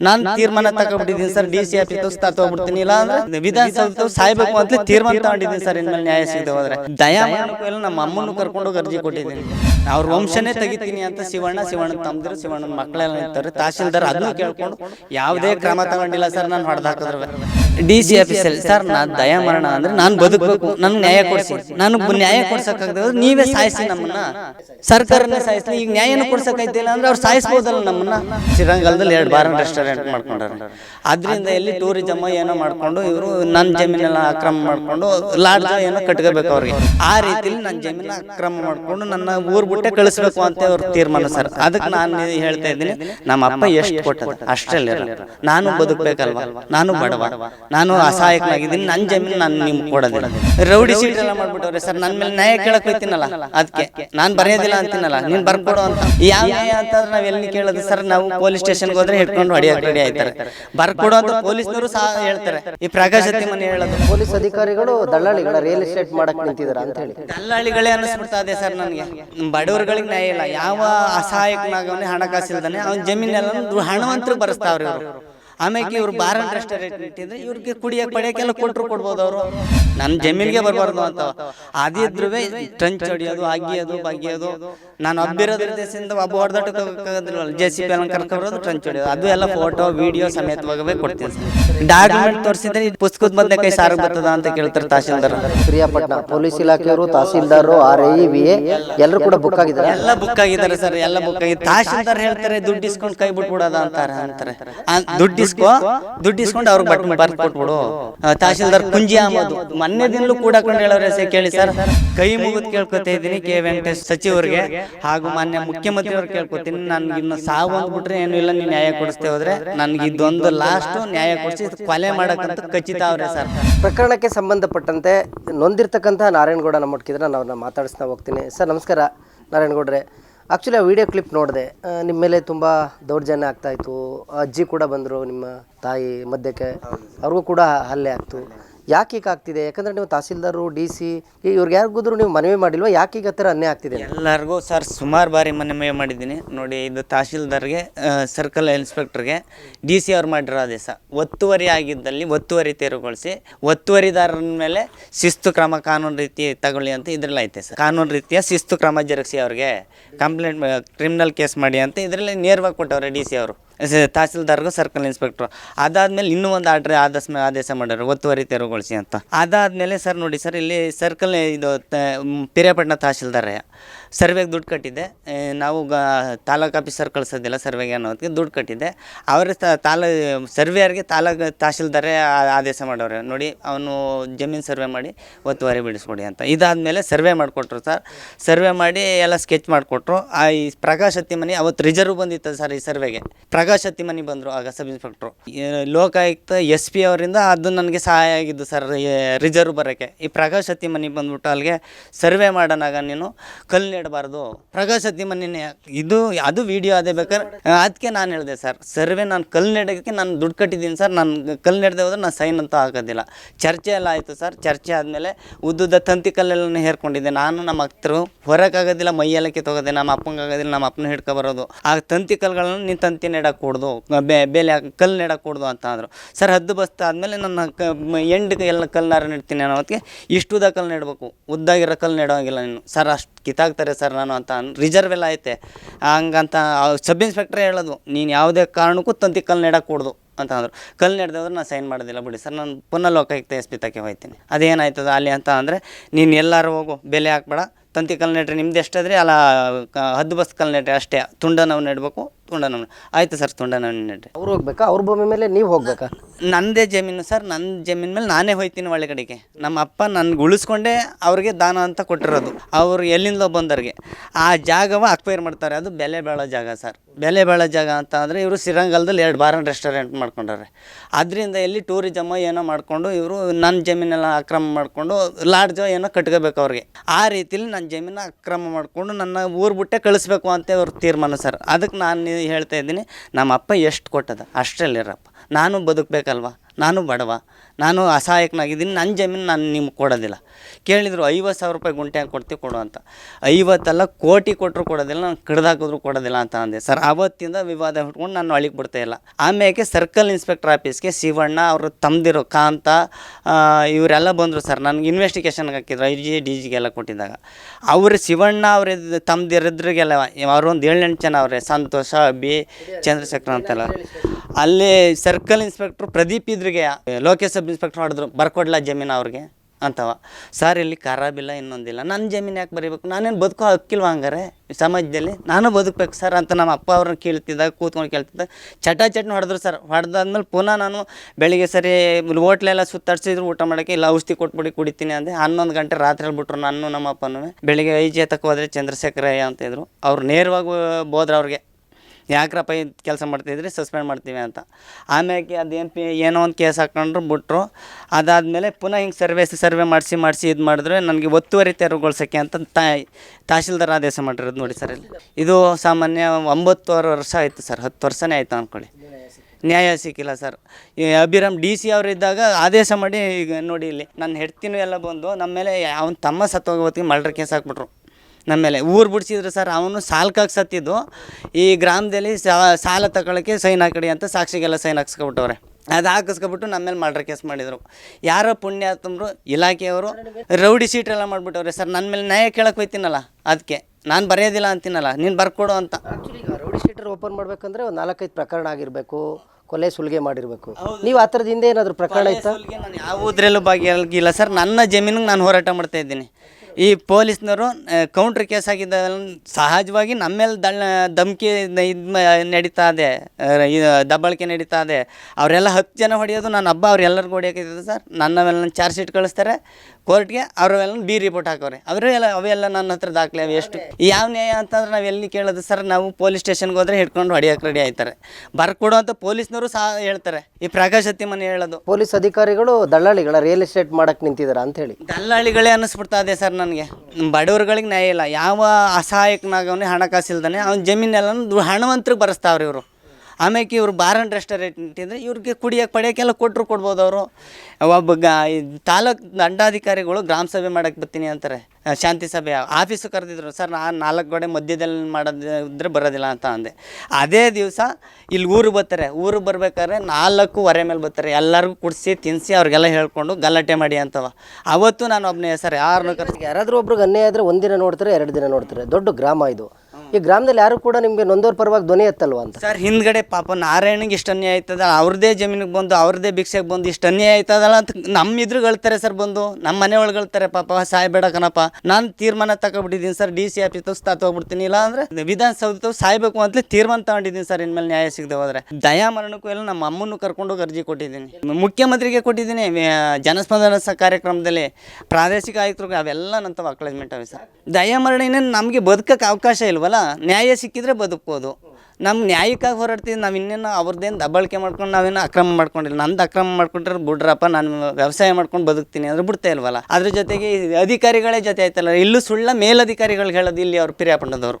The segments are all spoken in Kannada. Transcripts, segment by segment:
ನಾನು ತೀರ್ಮಾನ ತಗೊಂಡ್ಬಿಟ್ಟಿದ್ದೀನಿ ಸರ್ ಡಿ ಸಿ ಆಫೀಸ್ ತಗೊಂಡ್ಬಿಡ್ತೀನಿ ಇಲ್ಲ ಅಂದ್ರೆ ವಿಧಾನಸೌಧ ಸಾಯ್ಬೇಕು ಅಂತ ತೀರ್ಮಾನ ತಗೊಂಡಿದ್ದೀನಿ ಸರ್ ಇನ್ಮೇಲೆ ನ್ಯಾಯ ಸಿಗದೆ ಹೋದ್ರೆ. ದಯಾ ಮಾಡಕ್ಕೂ ಇಲ್ಲ ನಮ್ಮ ಅಮ್ಮನ್ನು ಕರ್ಕೊಂಡು ಅರ್ಜಿ ಕೊಟ್ಟಿದ್ದೀನಿ. ಅವ್ರ ವಂಶನೇ ತೆಗಿತೀನಿ ಅಂತ ಶಿವಣ್ಣ ಶಿವಣ್ಣ ತಮ್ಮದ್ರು ಶಿವಣ್ಣನ ಮಕ್ಕಳೆಲ್ಲ ನಿಂತಾರೆ ತಹಶೀಲ್ದಾರ್ ಅದನ್ನು ಕೇಳ್ಕೊಂಡು ಯಾವುದೇ ಕ್ರಮ ತಗೊಂಡಿಲ್ಲ ಸರ್ ನಾನು ಹೊಡೆದಾಕಿದ್ರೆ ಡಿ ಸಿ ಆಫೀಸಲ್ಲಿ ಸರ್ ನಾನು ದಯಾ ಮರಣ ಅಂದ್ರೆ ನಾನು ಬದುಕಬೇಕು. ನನ್ಗೆ ನ್ಯಾಯ ಕೊಡಿಸಿ. ನನಗೆ ನ್ಯಾಯ ಕೊಡ್ಸಕ್ಕಾಗದ ನೀವೇ ಸಾಯಿಸಿ ನಮ್ಮನ್ನ. ಸರ್ಕಾರನೇ ಸಾಯಿಸಿ ಈಗ ನ್ಯಾಯನ ಕೊಡ್ಸಕ್ಕಾಯ್ತಿಲ್ಲ ಅಂದ್ರೆ ಅವ್ರು ಸಾಯಿಸ್ಬೋದಲ್ಲ ನಮ್ಮನ್ನ. ಶ್ರೀರಂಗಲದಲ್ಲಿ ಎರಡು ಬಾರ ರೆಸ್ಟೋರೆಂಟ್ ಮಾಡ್ಕೊಂಡಾರೆ. ಅದರಿಂದ ಎಲ್ಲಿ ಟೂರಿಸಮ್ ಏನೋ ಮಾಡ್ಕೊಂಡು ಇವರು ನನ್ನ ಜಮೀನೆಲ್ಲ ಅಕ್ರಮ ಮಾಡ್ಕೊಂಡು ಲಾಡ್ಜ್ ಏನೋ ಕಟ್ಕೋಬೇಕು ಅವ್ರಿಗೆ. ಆ ರೀತಿಲಿ ನನ್ನ ಜಮೀನ ಅಕ್ರಮ ಮಾಡ್ಕೊಂಡು ನನ್ನ ಊರ್ ಬಿಟ್ಟೆ ಕಳಿಸ್ಬೇಕು ಅಂತ ಅವ್ರ ತೀರ್ಮಾನ ಸರ್. ಅದಕ್ಕೆ ನಾನು ಹೇಳ್ತಾ ಇದ್ದೀನಿ ನಮ್ಮ ಅಪ್ಪ ಎಷ್ಟು ಕೊಟ್ಟದ ಅಷ್ಟೇ ನಾನು ಬದುಕಬೇಕಲ್ವಾ? ನಾನು ಬಡವ. ನಾನು ಅಸಹಾಯಕನಾಗಿದ್ದೀನಿ ನನ್ನ ಜಮೀನು ನಾನು ನಿಮ್ಗೆ ಕೊಡೋದು ರೌಡಿ ಸೀಟ್ ಎಲ್ಲ ಮಾಡ್ಬಿಟ್ಟವ್ರೆ ಸರ್ ನನ್ನ ಮೇಲೆ ನ್ಯಾಯ ಕೇಳಕ್ ಹೋಯ್ತೀನಲ್ಲ? ಅದಕ್ಕೆ. ನಾನು ಬರೆಯೋದಿಲ್ಲ ಅಂತೀನಲ್ಲ? ನೀನು ಬರ್ಕೊಡು ಅಂತ. ಯಾವ ನ್ಯಾಯ ಅಂತಂದ್ರೆ ನಾವ್ ಎಲ್ಲಿ ಕೇಳೋದು? ಸರ್ ನಾವು ಪೊಲೀಸ್ ಸ್ಟೇಷನ್ಗೆ ಹೋದ್ರೆ ಹಿಡ್ಕೊಂಡು ಹೊಡಿಯಕ್ಕೆ ರೆಡಿ ಆಯ್ತಾರೆ. ಬರ್ಕೊಡು ಅಂತ ಪೊಲೀಸ್ನವರು ಸಹ ಹೇಳ್ತಾರೆ. ಈ ಪ್ರಕಾಶತಿ ಮನೆ ಹೇಳೋದು. ಪೊಲೀಸ್ ಅಧಿಕಾರಿಗಳು ದಳ್ಳಾಳಿಗಳ ರಿಯಲ್ ಎಸ್ಟೇಟ್ ಮಾಡಕ್ ನಿಂತಿದ್ದಾರೆ ಅಂತ ಹೇಳಿ. ದಲ್ಲಾಳಿಗಳೇ ಅನಿಸ್ಬಿಡ್ತಾ ಇದೆ ಸರ್ ನನಗೆ. ಬಡವರುಗಳಿಗೆ ನ್ಯಾಯ ಇಲ್ಲ. ಯಾವ ಅಸಹಾಯಕನಾಗವನೇ ಹಣಕಾಸಿಲ್ದಾನೆ ಅವ್ನ ಜಮೀನೆಲ್ಲ ಹಣವಂತರು ಬರೆಸ್ತಾವ್ರಿ ಅವರು ಆಮೇಲೆ ಇವ್ರು ಬಾರ್ ಅಂಡ್ ರೆಸ್ಟೋರೆಂಟ್ ಇಟ್ಟಿದ್ರೆ ಇವ್ರಿಗೆ ಕುಡಿಯಕ್ಕೆ ಪಡಿಯಕ್ಕೆಲ್ಲ ಕೊಟ್ಟರು ಕೊಡ್ಬೋದು ಅವರು. ನನ್ನ ಜಮೀನಿಗೆ ಬರಬಾರ್ದು ಅಂತ. ಅದಿದ್ರು ಟ್ರಂಚ್ ಹೊಡಿಯೋದು ಅಗಿಯೋದು ಬಗಿಯೋದು ನಾನು ಒಬ್ಬಿರೋದ್ರ ದೇಶದಿಂದ ಒಬ್ಬ ಹೊಡೆದಾಟಕ್ಕಾಗೋದಿಲ್ಲ ಜೆ ಸಿ ಪಿ ಎಲ್ಲ ಕರ್ಕೊಬರೋದು ಟ್ರಂಚ್ ಹೊಡಿಯೋದು. ಅದು ಎಲ್ಲ ಫೋಟೋ ವಿಡಿಯೋ ಸಮೇತವಾಗವೇ ಕೊಡ್ತೀನಿ. ಸರ್ ಡಾಕ್ಯುಮೆಂಟ್ ತೋರಿಸಿದ್ರೆ ಪುಸ್ತಕದ ಪುಸ್ತಕದ ಕೈ ಸಾರು ಬರ್ತದ ಅಂತ ಕೇಳ್ತಾರೆ ತಹಶೀಲ್ದಾರ್. ಪ್ರಿಯಾಪಟ್ಟಣ ಪೊಲೀಸ್ ಇಲಾಖೆಯವರು ತಹಸೀಲ್ದಾರರು ಆರ್ ಐ ವಿ ಎ ಎಲ್ಲರೂ ಕೂಡ ಬುಕ್ ಆಗಿದ್ದಾರೆ. ಎಲ್ಲ ಬುಕ್ ಆಗಿದ್ದಾರೆ ಸರ್ ಎಲ್ಲ ಬುಕ್ ಆಗಿದೆ ತಹಶೀಲ್ದಾರ್ ಹೇಳ್ತಾರೆ ದುಡ್ಡು ಇಸ್ಕೊಂಡು ಕೈ ಬಿಟ್ಬಿಡೋದ ಅಂತಾರೆ ಅಂತಾರೆ ದುಡ್ಡು ಇಸ್ಕೊ ದುಡ್ಡು ಇಸ್ಕೊಂಡು ಅವ್ರಿಗೆ ಬಟ್ಟೆ ಬರ್ದು ಕೊಟ್ಬಿಡು. ತಹಶೀಲ್ದಾರ್ ಕುಂಜಿ ಅಂಬೋದು ಮೊನ್ನೆ ದಿನಲೂ ಕೂಡ ಕೊಂಡು ಹೇಳೋರೆ ಹೆಸರು ಕೇಳಿ, ಸರ್, ಕೈ ಮುಗಿದು ಕೇಳ್ಕೊತಾ ಇದ್ದೀನಿ ಕೆ. ವೆಂಕಟೇಶ್ ಸಚಿವರಿಗೆ. ಹಾಗೂ ಮಾನ್ಯ ಮುಖ್ಯಮಂತ್ರಿ ಅವ್ರು ಕೇಳ್ಕೊತೀನಿ. ನನ್ಗೆ ಇನ್ನು ಸಾವು ಅಂದ್ಬಿಟ್ರೆ ಏನು ಇಲ್ಲ. ನೀವು ನ್ಯಾಯ ಕೊಡಿಸ್ತೇ ಹೋದ್ರೆ ನನ್ಗೆ ಇದೊಂದು ಲಾಸ್ಟ್ ನ್ಯಾಯ ಕೊಡಿಸಿ ಕೊಲೆ ಮಾಡಕ್ಕಂತ ಖಚಿತ ಅವ್ರೆ, ಸರ್. ಪ್ರಕರಣಕ್ಕೆ ಸಂಬಂಧಪಟ್ಟಂತೆ ನೊಂದಿರ್ತಕ್ಕಂಥ ನಾರಾಯಣಗೌಡ ನಮ್ಮ ಮುಟ್ಕಿದ್ರೆ ನಾವ್ ಮಾತಾಡಿಸ್ತಾ ಹೋಗ್ತೀನಿ. ಸರ್, ನಮಸ್ಕಾರ ನಾರಾಯಣಗೌಡ್ರೆ ಆ್ಯಕ್ಚುಲಿ ಆ ವಿಡಿಯೋ ಕ್ಲಿಪ್ ನೋಡಿದೆ. ನಿಮ್ಮ ಮೇಲೆ ತುಂಬ ದೌರ್ಜನ್ಯ ಆಗ್ತಾಯಿತ್ತು ಅಜ್ಜಿ ಕೂಡ ಬಂದರು ನಿಮ್ಮ ತಾಯಿ ಮಧ್ಯಕ್ಕೆ. ಅವ್ರಿಗೂ ಕೂಡ ಹಲ್ಲೆ ಆಗ್ತು. ಯಾಕೆ ಈಗ ಆಗ್ತಿದೆ? ಯಾಕಂದರೆ ನೀವು ತಹಸೀಲ್ದಾರು, ಡಿ ಸಿ ಇವ್ರಿಗೆ ಯಾರಿಗೂ ನೀವು ಮನವಿ ಮಾಡಿಲ್ವಾ? ಯಾಕೆ ಈಗ ಥರ ಅನ್ಯಾಯ ಆಗ್ತಿದೆ? ಎಲ್ಲರಿಗೂ ಸರ್, ಸುಮಾರು ಬಾರಿ ಮನವಿ ಮಾಡಿದ್ದೀನಿ. ನೋಡಿ, ಇದು ತಹಸೀಲ್ದಾರ್ಗೆ ಸರ್ಕಲ್ ಇನ್ಸ್ಪೆಕ್ಟರ್ಗೆ ಡಿ ಸಿ ಅವ್ರು ಮಾಡಿರೋ ಆದೇಶ. ಒತ್ತುವರಿ ಆಗಿದ್ದಲ್ಲಿ ಒತ್ತುವರಿ ತೆರವುಗೊಳಿಸಿ ಒತ್ತುವರಿದಾರರ ಮೇಲೆ ಶಿಸ್ತು ಕ್ರಮ ಕಾನೂನು ರೀತಿ ತಗೊಳ್ಳಿ ಅಂತ ಇದರಲ್ಲಿ ಐತೆ ಸರ್. ಕಾನೂನು ರೀತಿಯ ಶಿಸ್ತು ಕ್ರಮ ಜರುಗಿಸಿ ಅವ್ರಿಗೆ ಕಂಪ್ಲೇಂಟ್, ಕ್ರಿಮಿನಲ್ ಕೇಸ್ ಮಾಡಿ ಅಂತ ಇದರಲ್ಲಿ ನೇರವಾಗಿ ಕೊಟ್ಟವ್ರೆ ಡಿ ಸಿ ಅವರು. ತಹಸೀಲ್ದಾರ್ಗೂ ಸರ್ಕಲ್ ಇನ್ಸ್ಪೆಕ್ಟ್ರು. ಅದಾದಮೇಲೆ ಇನ್ನೂ ಒಂದು ಆರ್ಡ್ರ್ ಆದೇಶ ಆದೇಶ ಮಾಡ್ಯಾರ, ಒತ್ತುವರಿ ತೆರವುಗೊಳಿಸಿ ಅಂತ. ಅದಾದ್ಮೇಲೆ ಸರ್ ನೋಡಿ ಸರ್, ಇಲ್ಲಿ ಸರ್ಕಲ್ ಇದು ತ ಪಿರಿಯಾಪಟ್ಟಣ ತಹಸೀಲ್ದಾರ. ಸರ್ವೆಗೆ ದುಡ್ಡು ಕಟ್ಟಿದ್ದೆ. ನಾವು ಗ, ತಾಲೂಕು ಆಫೀಸರ್ ಕಳ್ಸೋದಿಲ್ಲ ಸರ್ವೆಗೆ ಅನ್ನೋದಕ್ಕೆ ದುಡ್ಡು ಕಟ್ಟಿದ್ದೆ. ಅವರ ತಾಲ, ಸರ್ವೇಯರ್ಗೆ ತಾಲೂಕು ತಹಸೀಲ್ದಾರೇ ಆ- ಆದೇಶ ಮಾಡೋರು. ನೋಡಿ, ಅವನು ಜಮೀನು ಸರ್ವೆ ಮಾಡಿ ಒತ್ತುವರಿ ಬಿಡಿಸ್ಕೊಡಿ ಅಂತ. ಇದಾದಮೇಲೆ ಸರ್ವೆ ಮಾಡಿಕೊಟ್ರು ಸರ್. ಸರ್ವೆ ಮಾಡಿ ಎಲ್ಲ ಸ್ಕೆಚ್ ಮಾಡಿಕೊಟ್ರು. ಆ, ಈ ಪ್ರಕಾಶ್ ಹತ್ತಿಮನಿ ಅವತ್ತು ರಿಸರ್ವ್ ಬಂದಿತ್ತು ಸರ್ ಈ ಸರ್ವೆಗೆ. ಪ್ರಕಾಶ್ ಹತ್ತಿಮನಿ ಬಂದರು ಆಗ sub inspector. Lokayukta S P ಅವರಿಂದ ಅದು ನನಗೆ ಸಹಾಯ ಆಗಿದ್ದು ಸರ್ ರಿಸರ್ವ್ ಬರೋಕ್ಕೆ. ಈ ಪ್ರಕಾಶ್ ಹತ್ತಿಮನಿ ಬಂದ್ಬಿಟ್ಟು ಅಲ್ಲಿಗೆ ಸರ್ವೆ ಮಾಡೋಣಾಗ ನೀನು ಕಲ್ಲು ನೆಡಬಾರ್ದು ಪ್ರಕಾಶ್ ಹತ್ತಿಮನಿನೇ ಇದು, ಅದು ವಿಡಿಯೋ ಅದೇ ಬೇಕಾದ್ರೆ ಅದಕ್ಕೆ ನಾನು ಹೇಳಿದೆ ಸರ್, ಸರ್ವೆ ನಾನು ಕಲ್ಲು ನೆಡೋಕ್ಕೆ ನಾನು ದುಡ್ಡು ಕಟ್ಟಿದ್ದೀನಿ ಸರ್, ನಾನು ಕಲ್ಲು ನೆಡದೆ ಹೋದ್ರೆ ನಾನು ಸೈನ್ ಅಂತೂ ಹಾಕೋದಿಲ್ಲ. ಚರ್ಚೆ ಎಲ್ಲ ಆಯಿತು ಸರ್, ಚರ್ಚೆ ಆದಮೇಲೆ ಉದ್ದುದ ತಂತಿ ಕಲ್ಲೆಲ್ಲ ಹೇರ್ಕೊಂಡಿದ್ದೆ. ನಾನು ನಮ್ಮ ಅಕ್ತರು ಹೊರಕ್ಕಾಗೋದಿಲ್ಲ ಮೈಯೆಲ್ಲ ಕಿತ್ತೋಗೋದೆ ನಮ್ಮ ಅಪ್ಪಂಗೆ ಆಗೋದಿಲ್ಲ, ನಮ್ಮ ಅಪ್ಪನ ಹಿಡ್ಕೊ ಬರೋದು. ಆ ತಂತಿ ಕಲ್ಲುಗಳನ್ನು ನೀನು ತಂತಿ ನೆಡಕ್ಕೆ ಕೊಡ್ದು, ಬೇ, ಬೇಲೆ ಕಲ್ಲು ನೆಡಕ್ಕೆ ಕೊಡ್ದು ಅಂತ ಅಂದರು ಸರ್, ಹದ್ದು ಬಸ್ತ ಆದಮೇಲೆ ನನ್ನ ಕ ಎಂಡ್ಗೆ ಎಲ್ಲ ಕಲ್ಲಾರ ನೆಡ್ತೀನಿ ಅನ್ನೋದಕ್ಕೆ ಇಷ್ಟು ಉದ್ದ ಕಲ್ಲು ನೆಡಬೇಕು. ಉದ್ದಾಗಿರೋ ಕಲ್ಲು ನೆಡೋಂಗಿಲ್ಲ ನೀನು. ಸರ್, ಅಷ್ಟು ಕಿತ್ತಾಕ್ತಾರೆ ಸರ್ ನಾನು ಅಂತ ರಿಸರ್ವ್ ಎಲ್ಲ ಐತೆ. ಹಂಗಂತ ಸಬ್ ಇನ್ಸ್ಪೆಕ್ಟ್ರೇ ಹೇಳೋದು, ನೀನು ಯಾವುದೇ ಕಾರಣಕ್ಕೂ ತಂತಿ ಕಲ್ಲು ನೆಡಕ್ಕೆ ಕೊಡ್ದು ಅಂತ ಅಂದರು. ಕಲ್ಲು ನೆಡ್ದೆ ಹೋದ್ರೆ ನಾನು ಸೈನ್ ಮಾಡೋದಿಲ್ಲ, ಬಿಡಿ ಸರ್. ನಾನು ಪುನಃ ಲೋಕಾಯುಕ್ತ ಎಸ್ ಪಿ ತಕ್ಕೆ ಹೋಗ್ತೀನಿ ಅದೇನಾಯ್ತದ ಅಲ್ಲಿ ಅಂತ ಅಂದರೆ, ನೀನು ಎಲ್ಲರೂ ಹೋಗು, ಬೆಲೆ ಹಾಕ್ಬೇಡ. ತಂತಿ ಕಲ್ಲು ನೆಟ್ರೆ ನಿಮ್ದು ಎಷ್ಟಾದ್ರೆ ಅಲ್ಲ ಹದ್ದು ಬಸ್ ಕಲ್ಲು ನೆಟ್ರೆ ಅಷ್ಟೇ. ತುಂಡ ನಾವು ನೆಡಬೇಕು. ತುಂಡ ನಾವು ಆಯಿತು ಸರ್ ತೊಂಡನ ಅವ್ರು ಹೋಗ್ಬೇಕಾ? ಅವ್ರ ಭೂಮಿ ಮೇಲೆ ನೀವು ಹೋಗ್ಬೇಕಾ? ನಂದೇ ಜಮೀನು ಸರ್ ನನ್ನ ಜಮೀನ್ ಮೇಲೆ ನಾನೇ ಹೋಯ್ತೀನಿ ಒಳ್ಳೆ ಕಡೆಗೆ ನಮ್ಮ ಅಪ್ಪ ನನ್ನ ಉಳಿಸ್ಕೊಂಡೇ ಅವ್ರಿಗೆ ದಾನ ಅಂತ ಕೊಟ್ಟಿರೋದು. ಅವ್ರು ಎಲ್ಲಿಂದ ಬಂದವ್ರಿಗೆ. ಆ ಜಾಗವ ಅಕ್ವೈರ್ ಮಾಡ್ತಾರೆ. ಅದು ಬೆಲೆ ಬಾಳೋ ಜಾಗ ಸರ್. ಬೆಲೆ ಬಾಳೋ ಜಾಗ ಅಂತ ಅಂದರೆ ಇವರು ಶ್ರೀರಂಗಲದಲ್ಲಿ ಎರಡು ಬಾರನ್ ರೆಸ್ಟೋರೆಂಟ್ ಮಾಡ್ಕೊಂಡಾರೆ ಅದರಿಂದ ಎಲ್ಲಿ ಟೂರಿಸಮ್ ಏನೋ ಮಾಡಿಕೊಂಡು ಇವರು ನನ್ನ ಜಮೀನೆಲ್ಲ ಅಕ್ರಮ ಮಾಡಿಕೊಂಡು ಲಾಡ್ಜೋ ಏನೋ ಕಟ್ಕೋಬೇಕು ಅವ್ರಿಗೆ. ಆ ರೀತಿಲಿ ನನ್ನ ಜಮೀನ ಅಕ್ರಮ ಮಾಡಿಕೊಂಡು ನನ್ನ ಊರು ಬಿಟ್ಟೆ ಕಳಿಸ್ಬೇಕು ಅಂತ ಅವ್ರ ತೀರ್ಮಾನ ಸರ್. ಅದಕ್ಕೆ ನಾನು ಹೇಳ್ತಾ ಇದ್ದೀನಿ ನಮ್ಮ ಅಪ್ಪ ಎಷ್ಟು ಕೊಟ್ಟದ? ಅಷ್ಟರಲ್ಲಿರಪ್ಪ. ನಾನು ಬದುಕಬೇಕಲ್ವ? ನಾನು ಬಡವ. ನಾನು ಅಸಹಾಯಕನಾಗಿದ್ದೀನಿ, ನನ್ನ ಜಮೀನು ನಾನು ನಿಮ್ಗೆ ಕೊಡೋದಿಲ್ಲ. ಕೇಳಿದರು, ಐವತ್ತು ಸಾವಿರ ರೂಪಾಯಿ ಗುಂಟೆ ಹಾಕಿ ಕೊಡ್ತೀವಿ ಕೊಡು ಅಂತ. ಐವತ್ತಲ್ಲ ಕೋಟಿ ಕೊಟ್ಟರು ಕೊಡೋದಿಲ್ಲ, ನಾನು ಕಡ್ದಾಕಿದ್ರು ಕೊಡೋದಿಲ್ಲ ಅಂತ ಅಂದೆ. ಸರ್, ಆವತ್ತಿಂದ ವಿವಾದ ಹುಟ್ಕೊಂಡು ನಾನು ಅಳಿಗೆ ಬಿಡ್ತಾ ಇಲ್ಲ. ಆಮೇಲೆ ಸರ್ಕಲ್ ಇನ್ಸ್ಪೆಕ್ಟರ್ ಆಫೀಸ್ಗೆ ಶಿವಣ್ಣ ಅವರು ತಮ್ಮದಿರೋ ಕಾಂತ ಇವರೆಲ್ಲ ಬಂದರು ಸರ್. ನನಗೆ ಇನ್ವೆಸ್ಟಿಗೇಷನ್ಗೆ ಹಾಕಿದ್ರು, ಐ ಜಿ, ಡಿ ಜಿಗೆಲ್ಲ ಕೊಟ್ಟಿದ್ದಾಗ. ಅವರು ಶಿವಣ್ಣ ಅವ್ರ ತಮ್ಮದಿರಿದ್ರಿಗೆಲ್ಲ ಅವ್ರು ಒಂದು ಏಳೆಂಟು ಜನ ಅವರೇ, ಸಂತೋಷ, ಬಿ, ಚಂದ್ರಶೇಖರ್ ಅಂತೆಲ್ಲ. ಅಲ್ಲಿ ಸರ್ಕಲ್ ಇನ್ಸ್ಪೆಕ್ಟ್ರು ಪ್ರದೀಪ್ ಇದ್ರಿಗೆ, ಲೋಕೇಶ್ ಸಬ್ ಇನ್ಸ್ಪೆಕ್ಟ್ರ್ ಮಾಡಿದ್ರು, ಬರ್ಕೊಡ್ಲ ಜಮೀನು ಅವ್ರಿಗೆ ಅಂತವ. ಸರ್, ಇಲ್ಲಿ ಖರಾಬಿಲ್ಲ, ಇನ್ನೊಂದಿಲ್ಲ. ನನ್ನ ಜಮೀನು ಯಾಕೆ ಬರೀಬೇಕು? ನಾನೇನು ಬದುಕೋ ಹಕ್ಕಿಲ್ವ ಹಂಗಾರೆ? ಸಮಾಜದಲ್ಲಿ ನಾನು ಬದುಕಬೇಕು ಸರ್ ಅಂತ ನಮ್ಮ ಅಪ್ಪ ಅವ್ರನ್ನ ಕೇಳ್ತಿದ್ದಾಗ, ಕೂತ್ಕೊಂಡು ಕೇಳ್ತಿದ್ದ ಚಟ ಚಟ್ನ ಹೊಡೆದ್ರು ಸರ್. ಹೊಡೆದಾದ್ಮೇಲೆ ಪುನಃ ನಾನು ಬೆಳಿಗ್ಗೆ ಸರಿ ಹೋಟ್ಲೆಲ್ಲ ಸುತ್ತಾಡ್ಸಿದ್ರು ಊಟ ಮಾಡೋಕ್ಕೆ. ಇಲ್ಲ, ಔಷಧಿ ಕೊಟ್ಬಿಡಿ, ಕುಡಿತೀನಿ ಅಂದೆ. ಹನ್ನೊಂದು ಗಂಟೆ ರಾತ್ರಿ ಹೇಳ್ಬಿಟ್ರು ನಾನು ನಮ್ಮ ಅಪ್ಪನೂ. ಬೆಳಿಗ್ಗೆ ಐದು ತಕ್ಕ ಹೋದ್ರೆ ಚಂದ್ರಶೇಖರಯ್ಯ ಅಂತ ಅಂತಿದ್ರು ಅವ್ರು ನೇರವಾಗಿ ಹೋದ್ರೆ ಅವ್ರಿಗೆ. ಯಾಕ್ರಪ್ಪ ಇದು ಕೆಲಸ ಮಾಡ್ತಿದ್ರಿ ಸಸ್ಪೆಂಡ್ ಮಾಡ್ತೀವಿ ಅಂತ. ಆಮ್ಯಾಕೆ ಅದೇನು ಪಿ, ಏನೋ ಒಂದು ಕೇಸ್ ಹಾಕೊಂಡ್ರು ಬಿಟ್ರು. ಅದಾದಮೇಲೆ ಪುನಃ ಹಿಂಗೆ ಸರ್ವೆ ಸರ್ವೆ ಮಾಡಿಸಿ ಮಾಡಿಸಿ ಇದು ಮಾಡಿದ್ರೆ ನನಗೆ ಒತ್ತುವರಿ ತೆರವುಗೊಳ್ಸೋಕ್ಕೆ ಅಂತ ತಹಶೀಲ್ದಾರ್ ಆದೇಶ ಮಾಡಿರೋದು ನೋಡಿ ಸರ್ ಇಲ್ಲಿ. ಇದು ಸಾಮಾನ್ಯ ಒಂಬತ್ತುವರೆ ವರ್ಷ ಆಯಿತು ಸರ್, ಹತ್ತು ವರ್ಷನೇ ಆಯಿತು ಅಂದ್ಕೊಳ್ಳಿ ನ್ಯಾಯ ಸಿಕ್ಕಿಲ್ಲ ಸರ್. ಈ ಅಭಿರಾಮ್ ಡಿ ಸಿ ಅವರಿದ್ದಾಗ ಆದೇಶ ಮಾಡಿ ಈಗ ನೋಡಿ ಇಲ್ಲಿ. ನನ್ನ ಹೆಡ್ತಿನೂ ಎಲ್ಲ ಬಂದು ನಮ್ಮ ಮೇಲೆ ಅವನ ತಮ್ಮ ಸತ್ತೋಗೋ ಹೊತ್ತಿಗೆ ಮರ್ಡರ್ ಕೇಸ್ ಹಾಕ್ಬಿಟ್ರು. ನಮ್ಮ ಮೇಲೆ. ಊರು ಬಿಡಿಸಿದ್ರು ಸರ್ ಅವನು ಸಾಲ್ಕಾಗಿ ಸತ್ತಿದ್ದು. ಈ ಗ್ರಾಮದಲ್ಲಿ ಸಾಲ ತಗೊಳ್ಳೋಕ್ಕೆ ಸೈನ್ ಹಾಕಡಿ ಅಂತ ಸಾಕ್ಷಿಗೆಲ್ಲ ಸೈನ್ ಹಾಕ್ಸ್ಕೊಬಿಟ್ಟವ್ರೆ. ಅದು ಹಾಕಿಸ್ಕೊಬಿಟ್ಟು ನಮ್ಮ ಮೇಲೆ ಮರ್ಡರ್ ಕೇಸ್ ಮಾಡಿದರು. ಯಾರೋ ತುಂಬರು ಇಲಾಖೆಯವರು ರೌಡಿ ಸೀಟ್ರೆಲ್ಲ ಮಾಡಿಬಿಟ್ಟವ್ರೆ ಸರ್. ನನ್ನ ಮೇಲೆ ನ್ಯಾಯ ಕೇಳಕ್ಕೆ ಹೋಯ್ತೀನಲ್ಲ ಅದಕ್ಕೆ ನಾನು ಬರೆಯೋದಿಲ್ಲ ಅಂತೀನಲ್ಲ ನೀನು ಬರ್ಕೊಡು ಅಂತ. ರೌಡಿ ಶೀಟರ್ ಓಪನ್ ಮಾಡಬೇಕಂದ್ರೆ ಒಂದು ನಾಲ್ಕೈದು ಪ್ರಕರಣ ಆಗಿರಬೇಕು ಕೊಲೆ ಸುಲಿಗೆ ಮಾಡಿರಬೇಕು. ನೀವು ಆ ಥರದಿಂದ ಹಿಂದೆ ಏನಾದರೂ ಪ್ರಕರಣ ಇತ್ತು? ನಾನು ಯಾವುದ್ರಲ್ಲೂ ಭಾಗಿಯಾಗಿಲ್ಲ ಸರ್. ನನ್ನ ಜಮೀನಿಗೆ ನಾನು ಹೋರಾಟ ಮಾಡ್ತಾ ಇದ್ದೀನಿ. ಈ ಪೊಲೀಸ್ನವರು ಕೌಂಟ್ರ್ ಕೇಸ್ ಆಗಿದ್ದ ಸಹಜವಾಗಿ ನಮ್ಮ ಮೇಲೆ ದಳ್ಳ, ಧಮ್ಕಿ ಇದು ನಡೀತಾ ಇದೆ. ಇದು ದಬ್ಬಾಳಿಕೆ ನಡೀತಾ ಇದೆ. ಅವರೆಲ್ಲ ಹತ್ತು ಜನ ಹೊಡೆಯೋದು ನಾನು ಹಬ್ಬ, ಅವ್ರೆಲ್ಲರಿಗೂ ಹೊಡಿಯೋಕಿದ್ದು ಸರ್. ನನ್ನ ಮೇಲೆ ನನ್ನ ಚಾರ್ಜ್ ಶೀಟ್ ಕಳಿಸ್ತಾರೆ. ಕೋರ್ಟ್ಗೆ ಅವ್ರವೆಲ್ಲ ಬಿ ರಿಪೋರ್ಟ್ ಹಾಕೋರಿ. ಅವರು ಎಲ್ಲ ಅವೆಲ್ಲ ನನ್ನ ಹತ್ರ ದಾಖಲೆ ಅವು ಎಷ್ಟು? ಯಾವ ನ್ಯಾಯ ಅಂತಂದ್ರೆ ನಾವು ಎಲ್ಲಿ ಕೇಳೋದು? ಸರ್ ನಾವು ಪೊಲೀಸ್ ಸ್ಟೇಷನ್ಗೆ ಹೋದ್ರೆ ಹಿಡ್ಕೊಂಡು ಹೊಡಿಯೋಕೆ ರೆಡಿ ಆಯ್ತಾರೆ. ಬರ್ಕೊಡೋ ಅಂತ ಪೊಲೀಸ್ನವರು ಸಹ ಹೇಳ್ತಾರೆ. ಈ ಪ್ರಕಾಶ್ ಹತ್ತಿ ಮನೆ ಹೇಳೋದು. ಪೊಲೀಸ್ ಅಧಿಕಾರಿಗಳು ದಳ್ಳಾಳಿಗಳ ರಿಯಲ್ ಎಸ್ಟೇಟ್ ಮಾಡಕ್ಕೆ ನಿಂತಿದ್ದಾರೆ ಅಂತ ಹೇಳಿ. ದಲ್ಲಾಳಿಗಳೇ ಅನಿಸ್ಬಿಡ್ತಾ ಇದೆ ಸರ್ ನನಗೆ. ಬಡವರುಗಳಿಗೆ ನ್ಯಾಯ ಇಲ್ಲ. ಯಾವ ಅಸಹಾಯಕನಾಗವನೇ ಹಣಕಾಸಿಲ್ದಾನೆ ಅವ್ನ ಜಮೀನೆಲ್ಲ ಹಣವಂತರಿಗೆ ಬರೆಸ್ತಾವ್ರಿ ಇವರು. ಆಮೇಲೆ ಇವರು ಬಾರ್ ಆ್ಯಂಡ್ ರೆಸ್ಟೋರೆಂಟ್ ಅಂದರೆ ಇವ್ರಿಗೆ ಕುಡಿಯೋಕೆ ಪಡಿಯೋಕ್ಕೆಲ್ಲ ಕೊಟ್ಟರು ಕೊಡ್ಬೋದು ಅವರು. ಒಬ್ಬ ಗಾ ತಾಲೂಕು ದಂಡಾಧಿಕಾರಿಗಳು ಗ್ರಾಮ ಸಭೆ ಮಾಡೋಕ್ಕೆ ಬರ್ತೀನಿ ಅಂತಾರೆ. ಶಾಂತಿ ಸಭೆ. ಆಫೀಸು ಕರೆದಿದ್ರು, ಸರ್, ನಾನು ನಾಲ್ಕು ಗೋಡೆ ಮಧ್ಯದಲ್ಲಿ ಮಾಡೋದಿದ್ರೆ ಬರೋದಿಲ್ಲ ಅಂತ ಅಂದೆ. ಅದೇ ದಿವಸ ಇಲ್ಲಿ ಊರು ಬರ್ತಾರೆ. ಊರಿಗೆ ಬರ್ಬೇಕಾದ್ರೆ ನಾಲ್ಕು ಹೊರೆ ಮೇಲೆ ಬರ್ತಾರೆ. ಎಲ್ಲರಿಗೂ ಕುಡಿಸಿ ತಿನ್ನಿಸಿ ಅವ್ರಿಗೆಲ್ಲ ಹೇಳ್ಕೊಂಡು ಗಲಾಟೆ ಮಾಡಿ ಅಂತವ. ಅವತ್ತು ನಾನು ಒಬ್ಬನೇ ಸರ್ ಯಾರನ್ನೂ ಕರೆಸಿ ಯಾರಾದರೂ ಒಬ್ರಿಗೆ ಅನ್ಯಾಯ ಆದರೆ ಒಂದಿನ ನೋಡ್ತಾರೆ, ಎರಡು ದಿನ ನೋಡ್ತಾರೆ. ದೊಡ್ಡ ಗ್ರಾಮ ಇದು. ಈ ಗ್ರಾಮದಲ್ಲಿ ಯಾರು ಕೂಡ ನಿಮಗೆ ನೊಂದೋರ್ ಪರವಾಗಿ ಧ್ವನಿ ಎತ್ತಲ್ವ ಅಂತ? ಸರ್, ಹಿಂದ್ಗಡೆ ಪಾಪ ನಾರಾಯಣಿಗೆ ಇಷ್ಟು ಅನ್ಯಾಯ ಆಯ್ತದ ಅವ್ರದೇ ಜಮೀನಿಗೆ ಬಂದು ಅವ್ರದೇ ಭಿಕ್ಷೆಗೆ ಬಂದು ಇಷ್ಟು ಅನ್ಯಾಯ ಆಯ್ತದಲ್ಲ ಅಂತ ನಮ್ಮ ಇದ್ರು ಹೇಳ್ತಾರೆ ಸರ್ ಬಂದು. ನಮ್ಮ ಮನೆ ಒಳಗೆ ಹೇಳ್ತಾರೆ, ಪಾಪ ಸಾಯ್ಬೇಡ ಕಣಪ್ಪ. ನಾನು ತೀರ್ಮಾನ ತಗೊಬಿಟ್ಟಿದ್ದೀನಿ ಸರ್, ಡಿ ಸಿ ಆಫೀಸ್ ತಗ್ಸ್ತಾ ಹೋಗ್ಬಿಡ್ತೀನಿ ಇಲ್ಲ ಅಂದ್ರೆ ವಿಧಾನಸೌಧ ಸಾಯ್ಬೇಕು ಅಂತ ತೀರ್ಮಾನ ತಗೊಂಡಿದ್ದೀನಿ ಸರ್, ಇನ್ಮೇಲೆ ನ್ಯಾಯ ಸಿಗದೆ ಹೋದ್ರೆ. ದಯಾ ಮರಣಕ್ಕೂ ಎಲ್ಲ ನಮ್ಮ ಅಮ್ಮನ್ನು ಕರ್ಕೊಂಡು ಅರ್ಜಿ ಕೊಟ್ಟಿದ್ದೀನಿ. ಮುಖ್ಯಮಂತ್ರಿಗೆ ಕೊಟ್ಟಿದ್ದೀನಿ ಜನಸ್ಪಂದನ ಕಾರ್ಯಕ್ರಮದಲ್ಲಿ ಪ್ರಾದೇಶಿಕ ಆಯುಕ್ತರು, ಅವೆಲ್ಲ ನಂತವ ಅಕ್ಲೇಜ್ಮೆಂಟ್ ಅವೆ ಸರ್. ದಯಾ ಮರಣ ಏನೇನು ನಮಗೆ ಬದುಕಕ್ಕೆ ಅವಕಾಶ ಇಲ್ವಲ್ಲ? ನ್ಯಾಯ ಸಿಕ್ಕಿದ್ರೆ ಬದುಕ್ಬೋದು. ನಮ್ಮ ನ್ಯಾಯಕ್ಕಾಗಿ ಹೋರಾಡ್ತೀವಿ ನಾವು ಇನ್ನೇನು ಅವ್ರದ್ದೇನು ದಬ್ಬಾಳಿಕೆ ಮಾಡ್ಕೊಂಡು ನಾವೇನು ಅಕ್ರಮ ಮಾಡ್ಕೊಂಡಿಲ್ಲ. ನಂದು ಅಕ್ರಮ ಮಾಡ್ಕೊಂಡ್ರೆ ಬಿಡ್ರಪ್ಪ ನಾನು ವ್ಯವಸಾಯ ಮಾಡ್ಕೊಂಡು ಬದುಕ್ತೀನಿ ಅಂದ್ರೆ ಬಿಡ್ತಾ ಇಲ್ವಲ್ಲ? ಅದ್ರ ಜೊತೆಗೆ ಅಧಿಕಾರಿಗಳೇ ಜೊತೆ ಆಯ್ತಲ್ಲ ಇಲ್ಲೂ ಸುಳ್ಳ ಮೇಲಧಿಕಾರಿಗಳು ಹೇಳೋದು ಇಲ್ಲಿ ಅವ್ರು ಪಿರಿಯಾಪಣ್ಣದವರು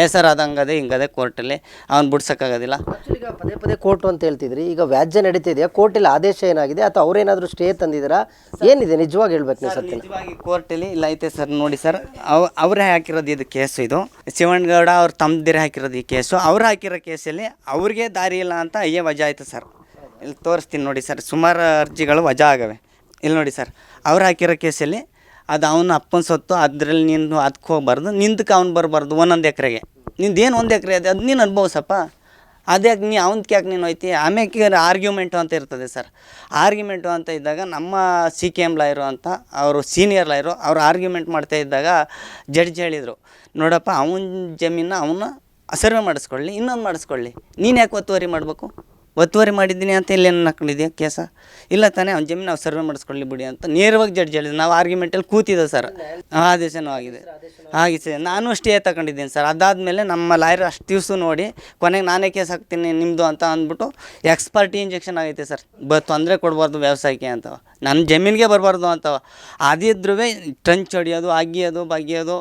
ಏ ಸರ್ ಅದು ಹಂಗದೆ ಹಿಂಗದೆ ಕೋರ್ಟಲ್ಲಿ ಅವ್ನು ಬಿಡ್ಸೋಕ್ಕಾಗೋದಿಲ್ಲ. ಈಗ ಪದೇ ಪದೇ ಕೋರ್ಟು ಅಂತ ಹೇಳ್ತಿದ್ರಿ ಈಗ ವ್ಯಾಜ್ಯ ನಡೀತಿದೆಯಾ? ಕೋರ್ಟಲ್ಲಿ ಆದೇಶ ಏನಾಗಿದೆ? ಅಥವಾ ಅವ್ರೇನಾದರೂ ಸ್ಟೇ ತಂದಿದ್ದೀರಾ ಏನಿದೆ? ನಿಜವಾಗಿ ಹೇಳ್ಬೇಕು ನೀವು ಸತ್ಯ ನಿಜವಾಗಿ ಕೋರ್ಟಲ್ಲಿ ಇಲ್ಲ ಐತೆ ಸರ್ ನೋಡಿ ಸರ್ ಅವ್ ಅವರೇ ಹಾಕಿರೋದು ಇದು ಕೇಸು ಇದು. ಶಿವಣ್ಣಗೌಡ ಅವ್ರು ತಮ್ಮದಿರೇ ಹಾಕಿರೋದು ಈ ಕೇಸು. ಅವ್ರು ಹಾಕಿರೋ ಕೇಸಲ್ಲಿ ಅವ್ರಿಗೆ ದಾರಿ ಇಲ್ಲ ಅಂತ ಅಯ್ಯೇ ವಜಾ ಆಯಿತು ಸರ್. ಇಲ್ಲಿ ತೋರಿಸ್ತೀನಿ ನೋಡಿ ಸರ್, ಸುಮಾರು ಅರ್ಜಿಗಳು ವಜಾ ಆಗವೆ. ಇಲ್ಲಿ ನೋಡಿ ಸರ್ ಅವ್ರು ಹಾಕಿರೋ ಕೇಸಲ್ಲಿ ಅದು ಅವನ ಅಪ್ಪನ ಸೊತ್ತು, ಅದರಲ್ಲಿ ನಿಂದು ಅದಕ್ಕೆ ಹೋಗ್ಬಾರ್ದು ನಿಂದಕ್ಕೆ ಅವ್ನು ಬರಬಾರ್ದು ಒಂದೊಂದು ಎಕರೆಗೆ. ಏನು ಒಂದು ಎಕರೆ ಅದು ಅದು ನೀನು ಅನುಭವಿಸಪ್ಪ. ಅದ್ಯಾಕೆ ನೀ ಅವನಕ್ಕೆ ಯಾಕೆ ನೀನು ಹೋಯ್ತಿ? ಆಮೇಲೆ ಆರ್ಗ್ಯುಮೆಂಟು ಅಂತ ಇರ್ತದೆ ಸರ್. ಆರ್ಗ್ಯುಮೆಂಟು ಅಂತ ಇದ್ದಾಗ ನಮ್ಮ ಸಿ ಕೆ ಎಂ ಲಾಯರು ಅಂತ, ಅವರು ಸೀನಿಯರ್ ಲಾಯರು ಅವ್ರು ಆರ್ಗ್ಯುಮೆಂಟ್ ಮಾಡ್ತಾ ಇದ್ದಾಗ ಜಡ್ಜ್ ಹೇಳಿದರು. ನೋಡಪ್ಪ, ಅವನ ಜಮೀನ ಅವನ್ನ ಸರ್ವೆ ಮಾಡಿಸ್ಕೊಳ್ಳಿ, ಇನ್ನೊಂದು ಮಾಡಿಸ್ಕೊಳ್ಳಿ. ನೀನು ಯಾಕೆ ಒತ್ತುವರಿ ಮಾಡಬೇಕು? ಒತ್ತುವರಿ ಮಾಡಿದ್ದೀನಿ ಅಂತ ಇಲ್ಲಿ ಏನು ಹಾಕೊಂಡಿದ್ಯಾ ಕೇಸ? ಇಲ್ಲ ತಾನೇ, ಅವ್ನ ಜಮೀನು ನಾವು ಸರ್ವೆ ಮಾಡಿಸ್ಕೊಳ್ಳಿ ಬಿಡಿ ಅಂತ ನೇರವಾಗಿ ಜಡ್ಜ್ ಹೇಳಿದ್ರು. ನಾವು ಆರ್ಗ್ಯುಮೆಂಟಲ್ಲಿ ಕೂತಿದ್ದೆ ಸರ್ ಆದೇಶನೂ ಆಗಿದೆ. ಆಗಿದೆ ನಾನು ಸ್ಟೇ ತಗೊಂಡಿದ್ದೀನಿ ಸರ್ ಅದಾದಮೇಲೆ ನಮ್ಮ ಲಾಯರ್ ಅಷ್ಟು ದಿವಸ ನೋಡಿ, ಕೊನೆಗೆ ನಾನೇ ಕೇಸ್ ಹಾಕ್ತೀನಿ ನಿಮ್ಮದು ಅಂತ ಅಂದ್ಬಿಟ್ಟು ಎಕ್ಸ್ಪರ್ಟಿ ಇಂಜೆಕ್ಷನ್ ಆಗೈತೆ ಸರ್ ಬ, ತೊಂದರೆ ಕೊಡಬಾರ್ದು ವ್ಯವಸಾಯಕ್ಕೆ ಅಂತ. ನನ್ನ ಜಮೀನಿಗೆ ಬರಬಾರ್ದು ಅಂತವ ಅದಿದ್ರೂ ಟ್ರಂಚ್ ಹೊಡಿಯೋದು ಅಗಿಯೋದು ಬಗಿಯೋದು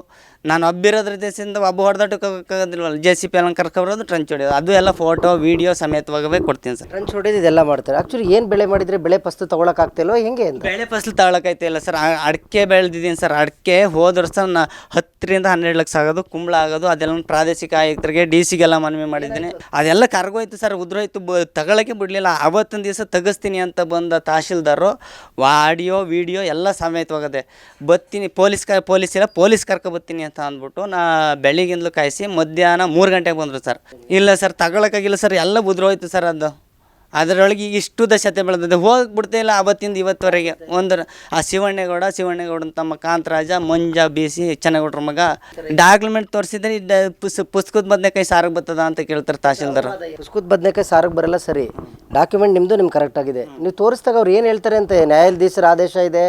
ನಾನು ಒಬ್ಬಿರೋದ್ರ ದೇಶದಿಂದ ಒಬ್ಬ ಹೊಡೆದಾಟಕ್ಕಾಗೋದಿಲ್ವಲ್ಲ ಜೆ ಸಿ ಪಿ ಎಲ್ಲ ಕರ್ಕೊಬರೋದು ಟ್ರಂಚ್ ಹೊಡೆಯೋದು. ಅದು ಎಲ್ಲ ಫೋಟೋ ವೀಡಿಯೋ ಸಮೇತವಾಗವೇ ಕೊಡ್ತೀನಿ ಸರ್. ಟ್ರಂಚ್ ಹೊಡೆದು ಇದೆಲ್ಲ ಮಾಡ್ತಾರೆ. ಆ್ಯಕ್ಚುಲಿ ಏನು ಬೆಳೆ ಮಾಡಿದರೆ ಬೆಳೆ ಫಸ್ಲು ತೊಗೊಳಕ್ಕಾಗ್ತಿಲ್ವೋ ಹೆಂಗೆ ಅಂತ? ಬೆಳೆ ಫಸಲು ತಗೊಳಕೈತಿಲ್ಲ ಸರ್. ಅಡಿಕೆ ಬೆಳೆದಿದ್ದೀನಿ ಸರ್. ಅಡಿಕೆ ಹೋದ ವರ್ಷ ನಾ ಹತ್ತರಿಂದ ಹನ್ನೆರಡು ಲಕ್ಷ ಆಗೋದು ಕುಂಬಳ ಆಗೋದು ಅದೆಲ್ಲ ಪ್ರಾದೇಶಿಕ ಆಯುಕ್ತರಿಗೆ ಡಿ ಸಿಗೆಲ್ಲ ಮನವಿ ಮಾಡಿದ್ದೀನಿ. ಅದೆಲ್ಲ ಕರ್ಗೋಯ್ತು ಸರ್. ಉದ್ರೋಯ್ತು. ಬ ತಗೊಳಕ್ಕೆ ಬಿಡಲಿಲ್ಲ. ಅವತ್ತಿನ ದಿವಸ ತೆಗಿಸ್ತೀನಿ ಅಂತ ಬಂದ ತಹಶೀಲ್ದಾರು ಆಡಿಯೋ ವಿಡಿಯೋ ಎಲ್ಲ ಸಮೇತವಾಗದೆ. ಬತ್ತೀನಿ ಪೊಲೀಸ್ ಕ ಪೊಲೀಸ್ ಇಲ್ಲ ಪೊಲೀಸ್ ಕರ್ಕೊ ಬರ್ತೀನಿ ಅಂತ ಅಂದ್ಬಿಟ್ಟು ನಾ ಬೆಳಿಗ್ಗಿಂದಲೂ ಕಾಯಿಸಿ ಮಧ್ಯಾಹ್ನ ಮೂರು ಗಂಟೆಗೆ ಬಂದರು ಸರ್. ಇಲ್ಲ ಸರ್, ತಗೊಳಕ್ಕಾಗಿಲ್ಲ ಸರ್, ಎಲ್ಲ ಉದ್ರೋಯ್ತು ಸರ್ ಅದು. ಅದರೊಳಗೆ ಇಷ್ಟು ದಶತೆ ಬೆಳೆದಿದೆ. ಹೋಗ್ಬಿಡ್ತಾ ಇಲ್ಲ ಅವತ್ತಿಂದ ಇವತ್ತವರೆಗೆ. ಒಂದು ಆ ಶಿವಣ್ಣೇಗೌಡ, ಶಿವಣ್ಣೇಗೌಡನ ತಮ್ಮ ಕಾಂತರಾಜ, ಮಂಜ ಬೀಸಿ ಚೆನ್ನಾಗೌಡ್ರ ಮಗ. ಡಾಕ್ಯುಮೆಂಟ್ ತೋರಿಸಿದ್ರೆ ಪುಸ್ ಪುಸ್ತಕದ ಬದನೆಕಾಯಿ ಸಾರಿಗೆ ಬರ್ತದ ಅಂತ ಕೇಳ್ತಾರೆ ತಹಸೀಲ್ದಾರ್ ಪುಸ್ತಕದ ಬದನೆಕಾಯಿ ಸಾರಿಗೆ ಬರಲ್ಲ ಸರಿ. ಡಾಕ್ಯುಮೆಂಟ್ ನಿಮ್ಮದು ನಿಮ್ಗೆ ಕರೆಕ್ಟ್ ಆಗಿದೆ. ನೀವು ತೋರಿಸಿದಾಗ ಅವ್ರು ಏನು ಹೇಳ್ತಾರೆ ಅಂತ ನ್ಯಾಯಾಧೀಶರ ಆದೇಶ ಇದೆ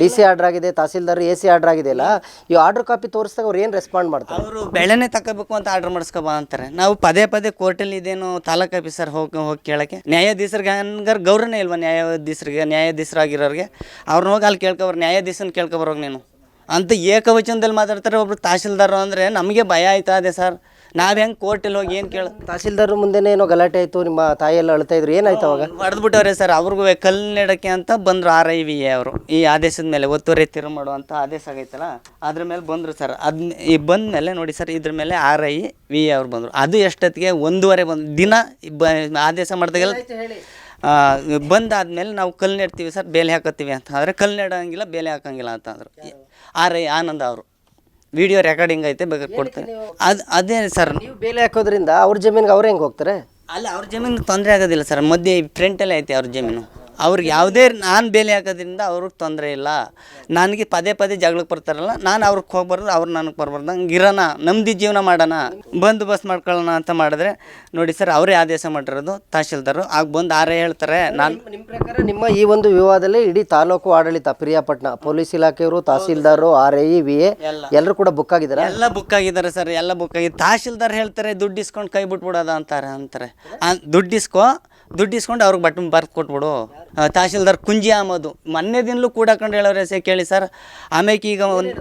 ಡಿ ಸಿ ಆರ್ಡರ್ ಆಗಿದೆ ತಹಸೀಲ್ದಾರ್ ಎ ಸಿ ಆರ್ಡರ್ ಆಗಿದೆ ಅಲ್ಲ ಈ ಆರ್ಡರ್ ಕಾಪಿ ತೋರಿಸಿದಾಗ ಅವ್ರು ಏನು ರೆಸ್ಪಾಂಡ್ ಮಾಡ್ತಾರೆ? ಅವರು ಬೆಳೆನೇ ತಗೋಬೇಕು ಅಂತ ಆರ್ಡರ್ ಮಾಡಿಸ್ಕೊಬಾ ಅಂತಾರೆ. ನಾವು ಪದೇ ಪದೇ ಕೋರ್ಟಲ್ಲಿ ಇದೇನು ತಾಲೂಕು ಆಫೀಸರ್ ಹೋಗಿ ಹೋಗಿ ಕೇಳಕ್ಕೆ. ನ್ಯಾಯಾಧೀಶರಿಗೆ ಹಂಗಾರೆ ಗೌರವನೇ ಇಲ್ವಾ ನ್ಯಾಯಾಧೀಶರಿಗೆ ನ್ಯಾಯಾಧೀಶರಾಗಿರೋರಿಗೆ? ಅವ್ರನ್ನ ಹೋಗಿ ಅಲ್ಲಿ ಕೇಳ್ಕೊಬರ್ ನ್ಯಾಯಾಧೀಶನ ಕೇಳ್ಕೊಬರೋಗಿ ನೀನು. ಅಂತ ಏಕವಚನದಲ್ಲಿ ಮಾತಾಡ್ತಾರೆ ಒಬ್ರು ತಹಸೀಲ್ದಾರ್ ಅಂದರೆ ನಮಗೆ ಭಯ ಆಯ್ತಾ ಅದೇ ಸರ್. ನಾವು ಹೆಂಗೆ ಕೋರ್ಟಲ್ಲಿ ಹೋಗಿ ಏನು ಕೇಳ ತಹಸೀಲ್ದಾರ್ ಮುಂದೆನೇ ಏನೋ ಗಲಾಟೆ ಆಯ್ತು ನಿಮ್ಮ ತಾಯಿ ಎಲ್ಲ ಅಳ್ತಾ ಇದ್ರು ಏನಾಯ್ತು ಅವಾಗ? ಹೊಡೆದ್ಬಿಟ್ಟವ್ರೆ ಸರ್ ಅವ್ರಿಗೂ ಕಲ್ಲು ನೆಡಕ್ಕೆ ಅಂತ ಬಂದ್ರು ಆರ್ ಐ ವಿ ಎ ಅವರು. ಈ ಆದೇಶದ ಮೇಲೆ ಒತ್ತುವರಿ ತಿರು ಮಾಡುವಂಥ ಆದೇಶ ಆಗೈತಲ್ಲ ಅದ್ರ ಮೇಲೆ ಬಂದರು ಸರ್. ಅದನ್ನ ಈ ಬಂದ ಮೇಲೆ ನೋಡಿ ಸರ್ ಇದ್ರ ಮೇಲೆ ಆರ್ ಐ ವಿ ಎ ಅವ್ರು ಬಂದರು. ಅದು ಎಷ್ಟೊತ್ತಿಗೆ? ಒಂದೂವರೆ ಬಂದು ದಿನ ಬ ಆದೇಶ ಮಾಡಿದಾಗೆಲ್ಲ ಬಂದಾದ್ಮೇಲೆ ನಾವು ಕಲ್ಲು ನೆಡ್ತೀವಿ ಸರ್ ಬೇಲೆ ಹಾಕತ್ತೀವಿ ಅಂತ. ಆದರೆ ಕಲ್ಲು ನೆಡೋಂಗಿಲ್ಲ ಬೇಲೆ ಹಾಕಂಗಿಲ್ಲ ಅಂತಂದ್ರು ಆರ್ ಐ ಆನಂದ ಅವರು. ವಿಡಿಯೋ ರೆಕಾರ್ಡಿಂಗ್ ಐತೆ ಬೇಕಾದ್ರೆ ಕೊಡ್ತೇನೆ ಅದು ಅದೇ ಸರ್. ನೀವು ಬೇಲೆ ಹಾಕೋದ್ರಿಂದ ಅವ್ರ ಜಮೀನಿಗೆ ಅವ್ರು ಹೆಂಗೆ ಹೋಗ್ತಾರೆ? ಅಲ್ಲ ಅವ್ರ ಜಮೀನಿಗೆ ತೊಂದರೆ ಆಗೋದಿಲ್ಲ ಸರ್. ಮಧ್ಯೆ ಫ್ರಂಟಲ್ಲೇ ಐತೆ ಅವ್ರ ಜಮೀನು. ಅವ್ರಿಗೆ ಯಾವುದೇ ನಾನು ಬೇಲಿ ಹಾಕೋದ್ರಿಂದ ಅವ್ರಿಗೆ ತೊಂದರೆ ಇಲ್ಲ. ನನಗೆ ಪದೇ ಪದೇ ಜಗಳಕ್ಕೆ ಬರ್ತಾರಲ್ಲ ನಾನು ಅವ್ರಿಗೆ ಹೋಗ್ಬಾರ್ದು ಅವ್ರು ನನಗೆ ಬರ್ಬಾರ್ದು. ಹಂಗೆ ಇರೋಣ ನಮ್ಮದಿ ಜೀವನ ಮಾಡೋಣ ಬಂದು ಬಸ್ ಮಾಡ್ಕೊಳ್ಳೋಣ ಅಂತ ಮಾಡಿದ್ರೆ ನೋಡಿ ಸರ್ ಅವರೇ ಆದೇಶ ಮಾಡಿರೋದು ತಹಶೀಲ್ದಾರು. ಆಗ ಬಂದು ಆರೇ ಹೇಳ್ತಾರೆ ನಾನು ನಿಮ್ಮ ಪ್ರಕಾರ ನಿಮ್ಮ ಈ ಒಂದು ವಿವಾದದಲ್ಲಿ ಇಡೀ ತಾಲೂಕು ಆಡಳಿತ ಪ್ರಿಯಾಪಟ್ಟಣ ಪೊಲೀಸ್ ಇಲಾಖೆಯವರು tahsildar R I V A ಎಲ್ಲರೂ ಕೂಡ ಬುಕ್ ಆಗಿದ್ದಾರೆ? ಎಲ್ಲ ಬುಕ್ ಆಗಿದ್ದಾರೆ ಸರ್ ಎಲ್ಲ ಬುಕ್ ಆಗಿದೆ ತಹಶೀಲ್ದಾರ್ ಹೇಳ್ತಾರೆ ದುಡ್ಡು ಇಸ್ಕೊಂಡು ಕೈ ಬಿಟ್ಬಿಡೋದ ಅಂತಾರೆ ಅಂತಾರೆ. ದುಡ್ಡು ಇಸ್ಕೊ ದುಡ್ಡು ಇಸ್ಕೊಂಡು ಅವ್ರಿಗೆ ಬಟನ್ ಬರ್ದು ಕೊಟ್ಬಿಡು. ತಹಶೀಲ್ದಾರ್ ಕುಂಜಿ ಆಮದು. ಮೊನ್ನೆ ದಿನಲೂ ಕೂಡಕೊಂಡು ಹೇಳೋರೆ ಸೇ ಕೇಳಿ, ಸರ್ ಆಮೇಲೆ ಈಗ ಒಂದು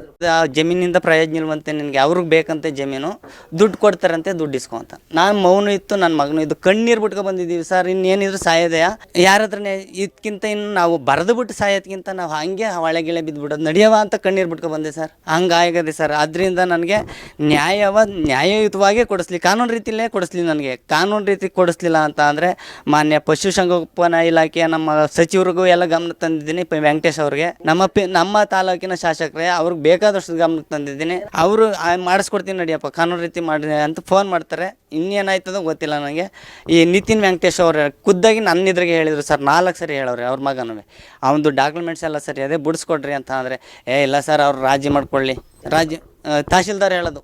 ಜಮೀನಿಂದ ಪ್ರಯೋಜನ ಇಲ್ವಂತೆ ನಿನಗೆ, ಅವ್ರಿಗೆ ಬೇಕಂತೆ ಜಮೀನು, ದುಡ್ಡು ಕೊಡ್ತಾರಂತೆ, ದುಡ್ಡು ಇಸ್ಕೊ ಅಂತ. ನಾನು ಮೌನ ಇತ್ತು ನನ್ನ ಮಗನು ಇದು ಕಣ್ಣೀರು ಬಿಟ್ಕೊ ಬಂದಿದ್ದೀವಿ, ಸರ್ ಇನ್ನೇನಿದ್ರು ಸಾಯೋದೆಯಾ ಯಾರ ಇದಕ್ಕಿಂತ ಇನ್ನು ನಾವು ಬರೆದು ಬಿಟ್ಟು ಸಾಯೋದ್ಕಿಂತ ನಾವು ಹಂಗೆ ಹೊಳೆಗಿಳೆ ಬಿದ್ದುಬಿಡೋದು ನಡೆಯವ ಅಂತ ಕಣ್ಣೀರು ಬಿಟ್ಕೊ ಬಂದೆ, ಸರ್. ಹಂಗಾಗದೆ ಸರ್. ಅದರಿಂದ ನನಗೆ ನ್ಯಾಯವ, ನ್ಯಾಯಯುತವಾಗೇ ಕೊಡಿಸ್ಲಿ, ಕಾನೂನು ರೀತಿಲೇ ಕೊಡಿಸ್ಲಿ ನನಗೆ. ಕಾನೂನು ರೀತಿ ಕೊಡಿಸ್ಲಿಲ್ಲ ಅಂತ ಅಂದರೆ ಮಾನ್ಯ ಪಶುಸಂಗೋಪನಾ ಇಲಾಖೆಯ ನಮ್ಮ ಸಚಿವರಿಗೂ ಎಲ್ಲ ಗಮನ ತಂದಿದ್ದೀನಿ ವೆಂಕಟೇಶ್ ಅವ್ರಿಗೆ. ನಮ್ಮ ನಮ್ಮ ತಾಲೂಕಿನ ಶಾಸಕರೇ, ಅವ್ರಿಗೆ ಬೇಕಾದಷ್ಟು ಗಮನ ತಂದಿದ್ದೀನಿ. ಅವರು ಮಾಡಿಸ್ಕೊಡ್ತೀನಿ ನಡಿಯಪ್ಪ, ಕಾನೂನು ರೀತಿ ಮಾಡಿ ಅಂತ ಫೋನ್ ಮಾಡ್ತಾರೆ. ಇನ್ನೇನಾಯ್ತದ ಗೊತ್ತಿಲ್ಲ ನನಗೆ. ಈ ನಿತಿನ್ ವೆಂಕಟೇಶ್ ಅವ್ರ ಖುದ್ದಾಗಿ ನನ್ನ ಇದ್ರಿಗೆ ಹೇಳಿದರು ಸರ್, ನಾಲ್ಕು ಸರಿ ಹೇಳವ್ರೆ ಅವ್ರ ಮಗನೂ ಅವನದು ಡಾಕ್ಯುಮೆಂಟ್ಸ್ ಎಲ್ಲ ಸರಿ ಅದೇ ಬಿಡಿಸ್ಕೊಡ್ರಿ ಅಂತ ಅಂದರೆ ಏ ಇಲ್ಲ ಸರ್, ಅವ್ರು ರಾಜಿ ಮಾಡ್ಕೊಳ್ಳಿ. ರಾಜಿ ತಹಶೀಲ್ದಾರ್ ಹೇಳೋದು.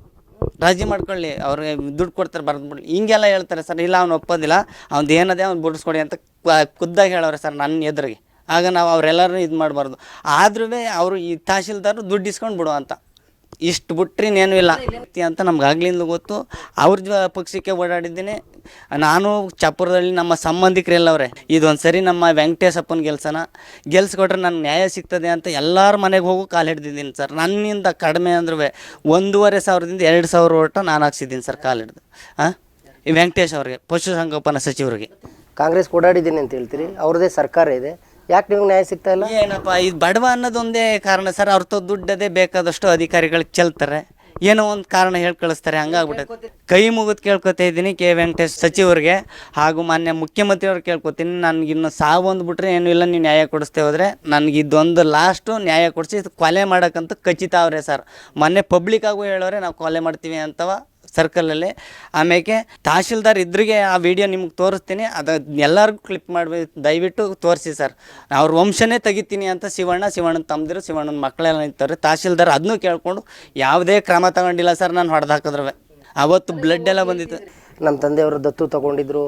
ರಾಜಿ ಮಾಡ್ಕೊಳ್ಳಿ, ಅವ್ರಿಗೆ ದುಡ್ಡು ಕೊಡ್ತಾರೆ, ಬರ್ದು ಬಿಡಿ ಹಿಂಗೆಲ್ಲ ಹೇಳ್ತಾರೆ, ಸರ್, ಇಲ್ಲ, ಅವ್ನು ಒಪ್ಪೋದಿಲ್ಲ. ಅವ್ನು ಏನದೇ ಅವ್ನು ಬಿಡಿಸ್ಕೊಡಿ ಅಂತ ಖುದ್ದಾಗಿ ಹೇಳವ್ರೆ ಸರ್ ನನ್ನ ಎದುರಿಗೆ. ಆಗ ನಾವು ಅವರೆಲ್ಲರೂ ಇದು ಮಾಡಬಾರ್ದು. ಆದ್ರೂ ಅವರು ಈ ತಹಶೀಲ್ದಾರು ದುಡ್ಡು ಇಸ್ಕೊಂಡು ಬಿಡು ಅಂತ. ಇಷ್ಟು ಬಿಟ್ರೆ ಇನ್ನೇನು ಇಲ್ಲ. ಅಂತ ನಮ್ಗೆ ಆಗ್ಲಿಂದ ಗೊತ್ತು. ಅವ್ರ ಪಕ್ಷಕ್ಕೆ ಓಡಾಡಿದ್ದೀನಿ. ನಾನು ಚಾಪುರದಲ್ಲಿ ನಮ್ಮ ಸಂಬಂಧಿಕರೆಲ್ಲವ್ರೆ ಇದೊಂದು ಸರಿ ನಮ್ಮ ವೆಂಕಟೇಶಪ್ಪನ ಗೆಲ್ಸನ. ಗೆಲ್ಸ್ಕೊಟ್ರೆ ನನಗೆ ನ್ಯಾಯ ಸಿಗ್ತದೆ ಅಂತ ಎಲ್ಲರ ಮನೆಗೆ ಹೋಗು ಕಾಲು ಹಿಡ್ದಿದ್ದೀನಿ ಸರ್. ನನ್ನಿಂದ ಕಡಿಮೆ ಅಂದ್ರೂ ಒಂದೂವರೆ ಸಾವಿರದಿಂದ ಎರಡು ಸಾವಿರ ಓಟ ನಾನು ಹಾಕ್ಸಿದ್ದೀನಿ ಸರ್ ಕಾಲು ಹಿಡ್ದು. ಹಾಂ ವೆಂಕಟೇಶ್ ಅವ್ರಿಗೆ ಪಶುಸಂಗೋಪನಾ ಸಚಿವರಿಗೆ. ಕಾಂಗ್ರೆಸ್ ಓಡಾಡಿದ್ದೀನಿ ಅಂತ ಹೇಳ್ತೀರಿ. ಅವ್ರದ್ದೇ ಸರ್ಕಾರ ಇದೆ. ಯಾಕೆ ನಿಮ್ಗೆ ನ್ಯಾಯ ಸಿಗ್ತಾ ಇಲ್ಲ? ಏನಪ್ಪ ಇದು ಬಡವ ಅನ್ನೋದೊಂದೇ ಕಾರಣ. ಸರ್, ಅವ್ರ ತೋ ದುಡ್ಡದೇ ಬೇಕಾದಷ್ಟು ಅಧಿಕಾರಿಗಳಿಗೆ ಚೆಲ್ತಾರೆ. ಏನೋ ಒಂದು ಕಾರಣ ಹೇಳಿ ಕಳಿಸ್ತಾರೆ ಹಂಗಾಗ್ಬಿಟ್ಟೈತೆ ಕೈ ಮುಗಿದು ಕೇಳ್ಕೊತಾ ಇದ್ದೀನಿ ಕೆ. ವೆಂಕಟೇಶ್ ಸಚಿವರಿಗೆ. ಹಾಗೂ ಮಾನ್ಯ ಮುಖ್ಯಮಂತ್ರಿಯವ್ರು ಕೇಳ್ಕೊತೀನಿ. ನನಗಿನ್ನು ಸಾವು ಅಂದ್ಬಿಟ್ರೆ ಏನೂ ಇಲ್ಲ, ನೀವು ನ್ಯಾಯ ಕೊಡಿಸ್ತೇ ಹೋದರೆ ನನಗೆ ಇದೊಂದು ಲಾಸ್ಟು ನ್ಯಾಯ ಕೊಡಿಸಿ, ಕೊಲೆ ಮಾಡೋಕ್ಕಂತೂ ಖಚಿತ ಅವ್ರೆ ಸರ್. ಮೊನ್ನೆ ಪಬ್ಲಿಕ್ ಆಗೂ ಹೇಳೋರೆ, ನಾವು ಕೊಲೆ ಮಾಡ್ತೀವಿ ಅಂತವ. ಸರ್ಕಲಲ್ಲಿ. ಆಮೇಲೆ ತಹಶೀಲ್ದಾರ್ ಇದ್ರಿಗೆ ಆ ವಿಡಿಯೋ ನಿಮ್ಗೆ ತೋರಿಸ್ತೀನಿ. ಅದು ಎಲ್ಲರಿಗೂ ಕ್ಲಿಪ್ ಮಾಡಿ ದಯವಿಟ್ಟು ತೋರಿಸಿ ಸರ್. ಅವ್ರ ವಂಶನೇ ತೆಗಿತೀನಿ ಅಂತ ಶಿವಣ್ಣ, ಶಿವಣ್ಣನ ತಮ್ಮದಿರು ಶಿವಣ್ಣನ ಮಕ್ಕಳೆಲ್ಲ ನಿಂತವ್ರೆ. ತಹಶೀಲ್ದಾರ್ ಅದನ್ನೂ ಕೇಳಿಕೊಂಡು ಯಾವುದೇ ಕ್ರಮ ತಗೊಂಡಿಲ್ಲ ಸರ್, ನಾನು ಹೊಡೆದು ಹಾಕಿದ್ರವೆ. ಅವತ್ತು ಬ್ಲಡ್ ಎಲ್ಲ ಬಂದಿತ್ತು. ನಮ್ಮ ತಂದೆಯವರು ದತ್ತು ತಗೊಂಡಿದ್ರು.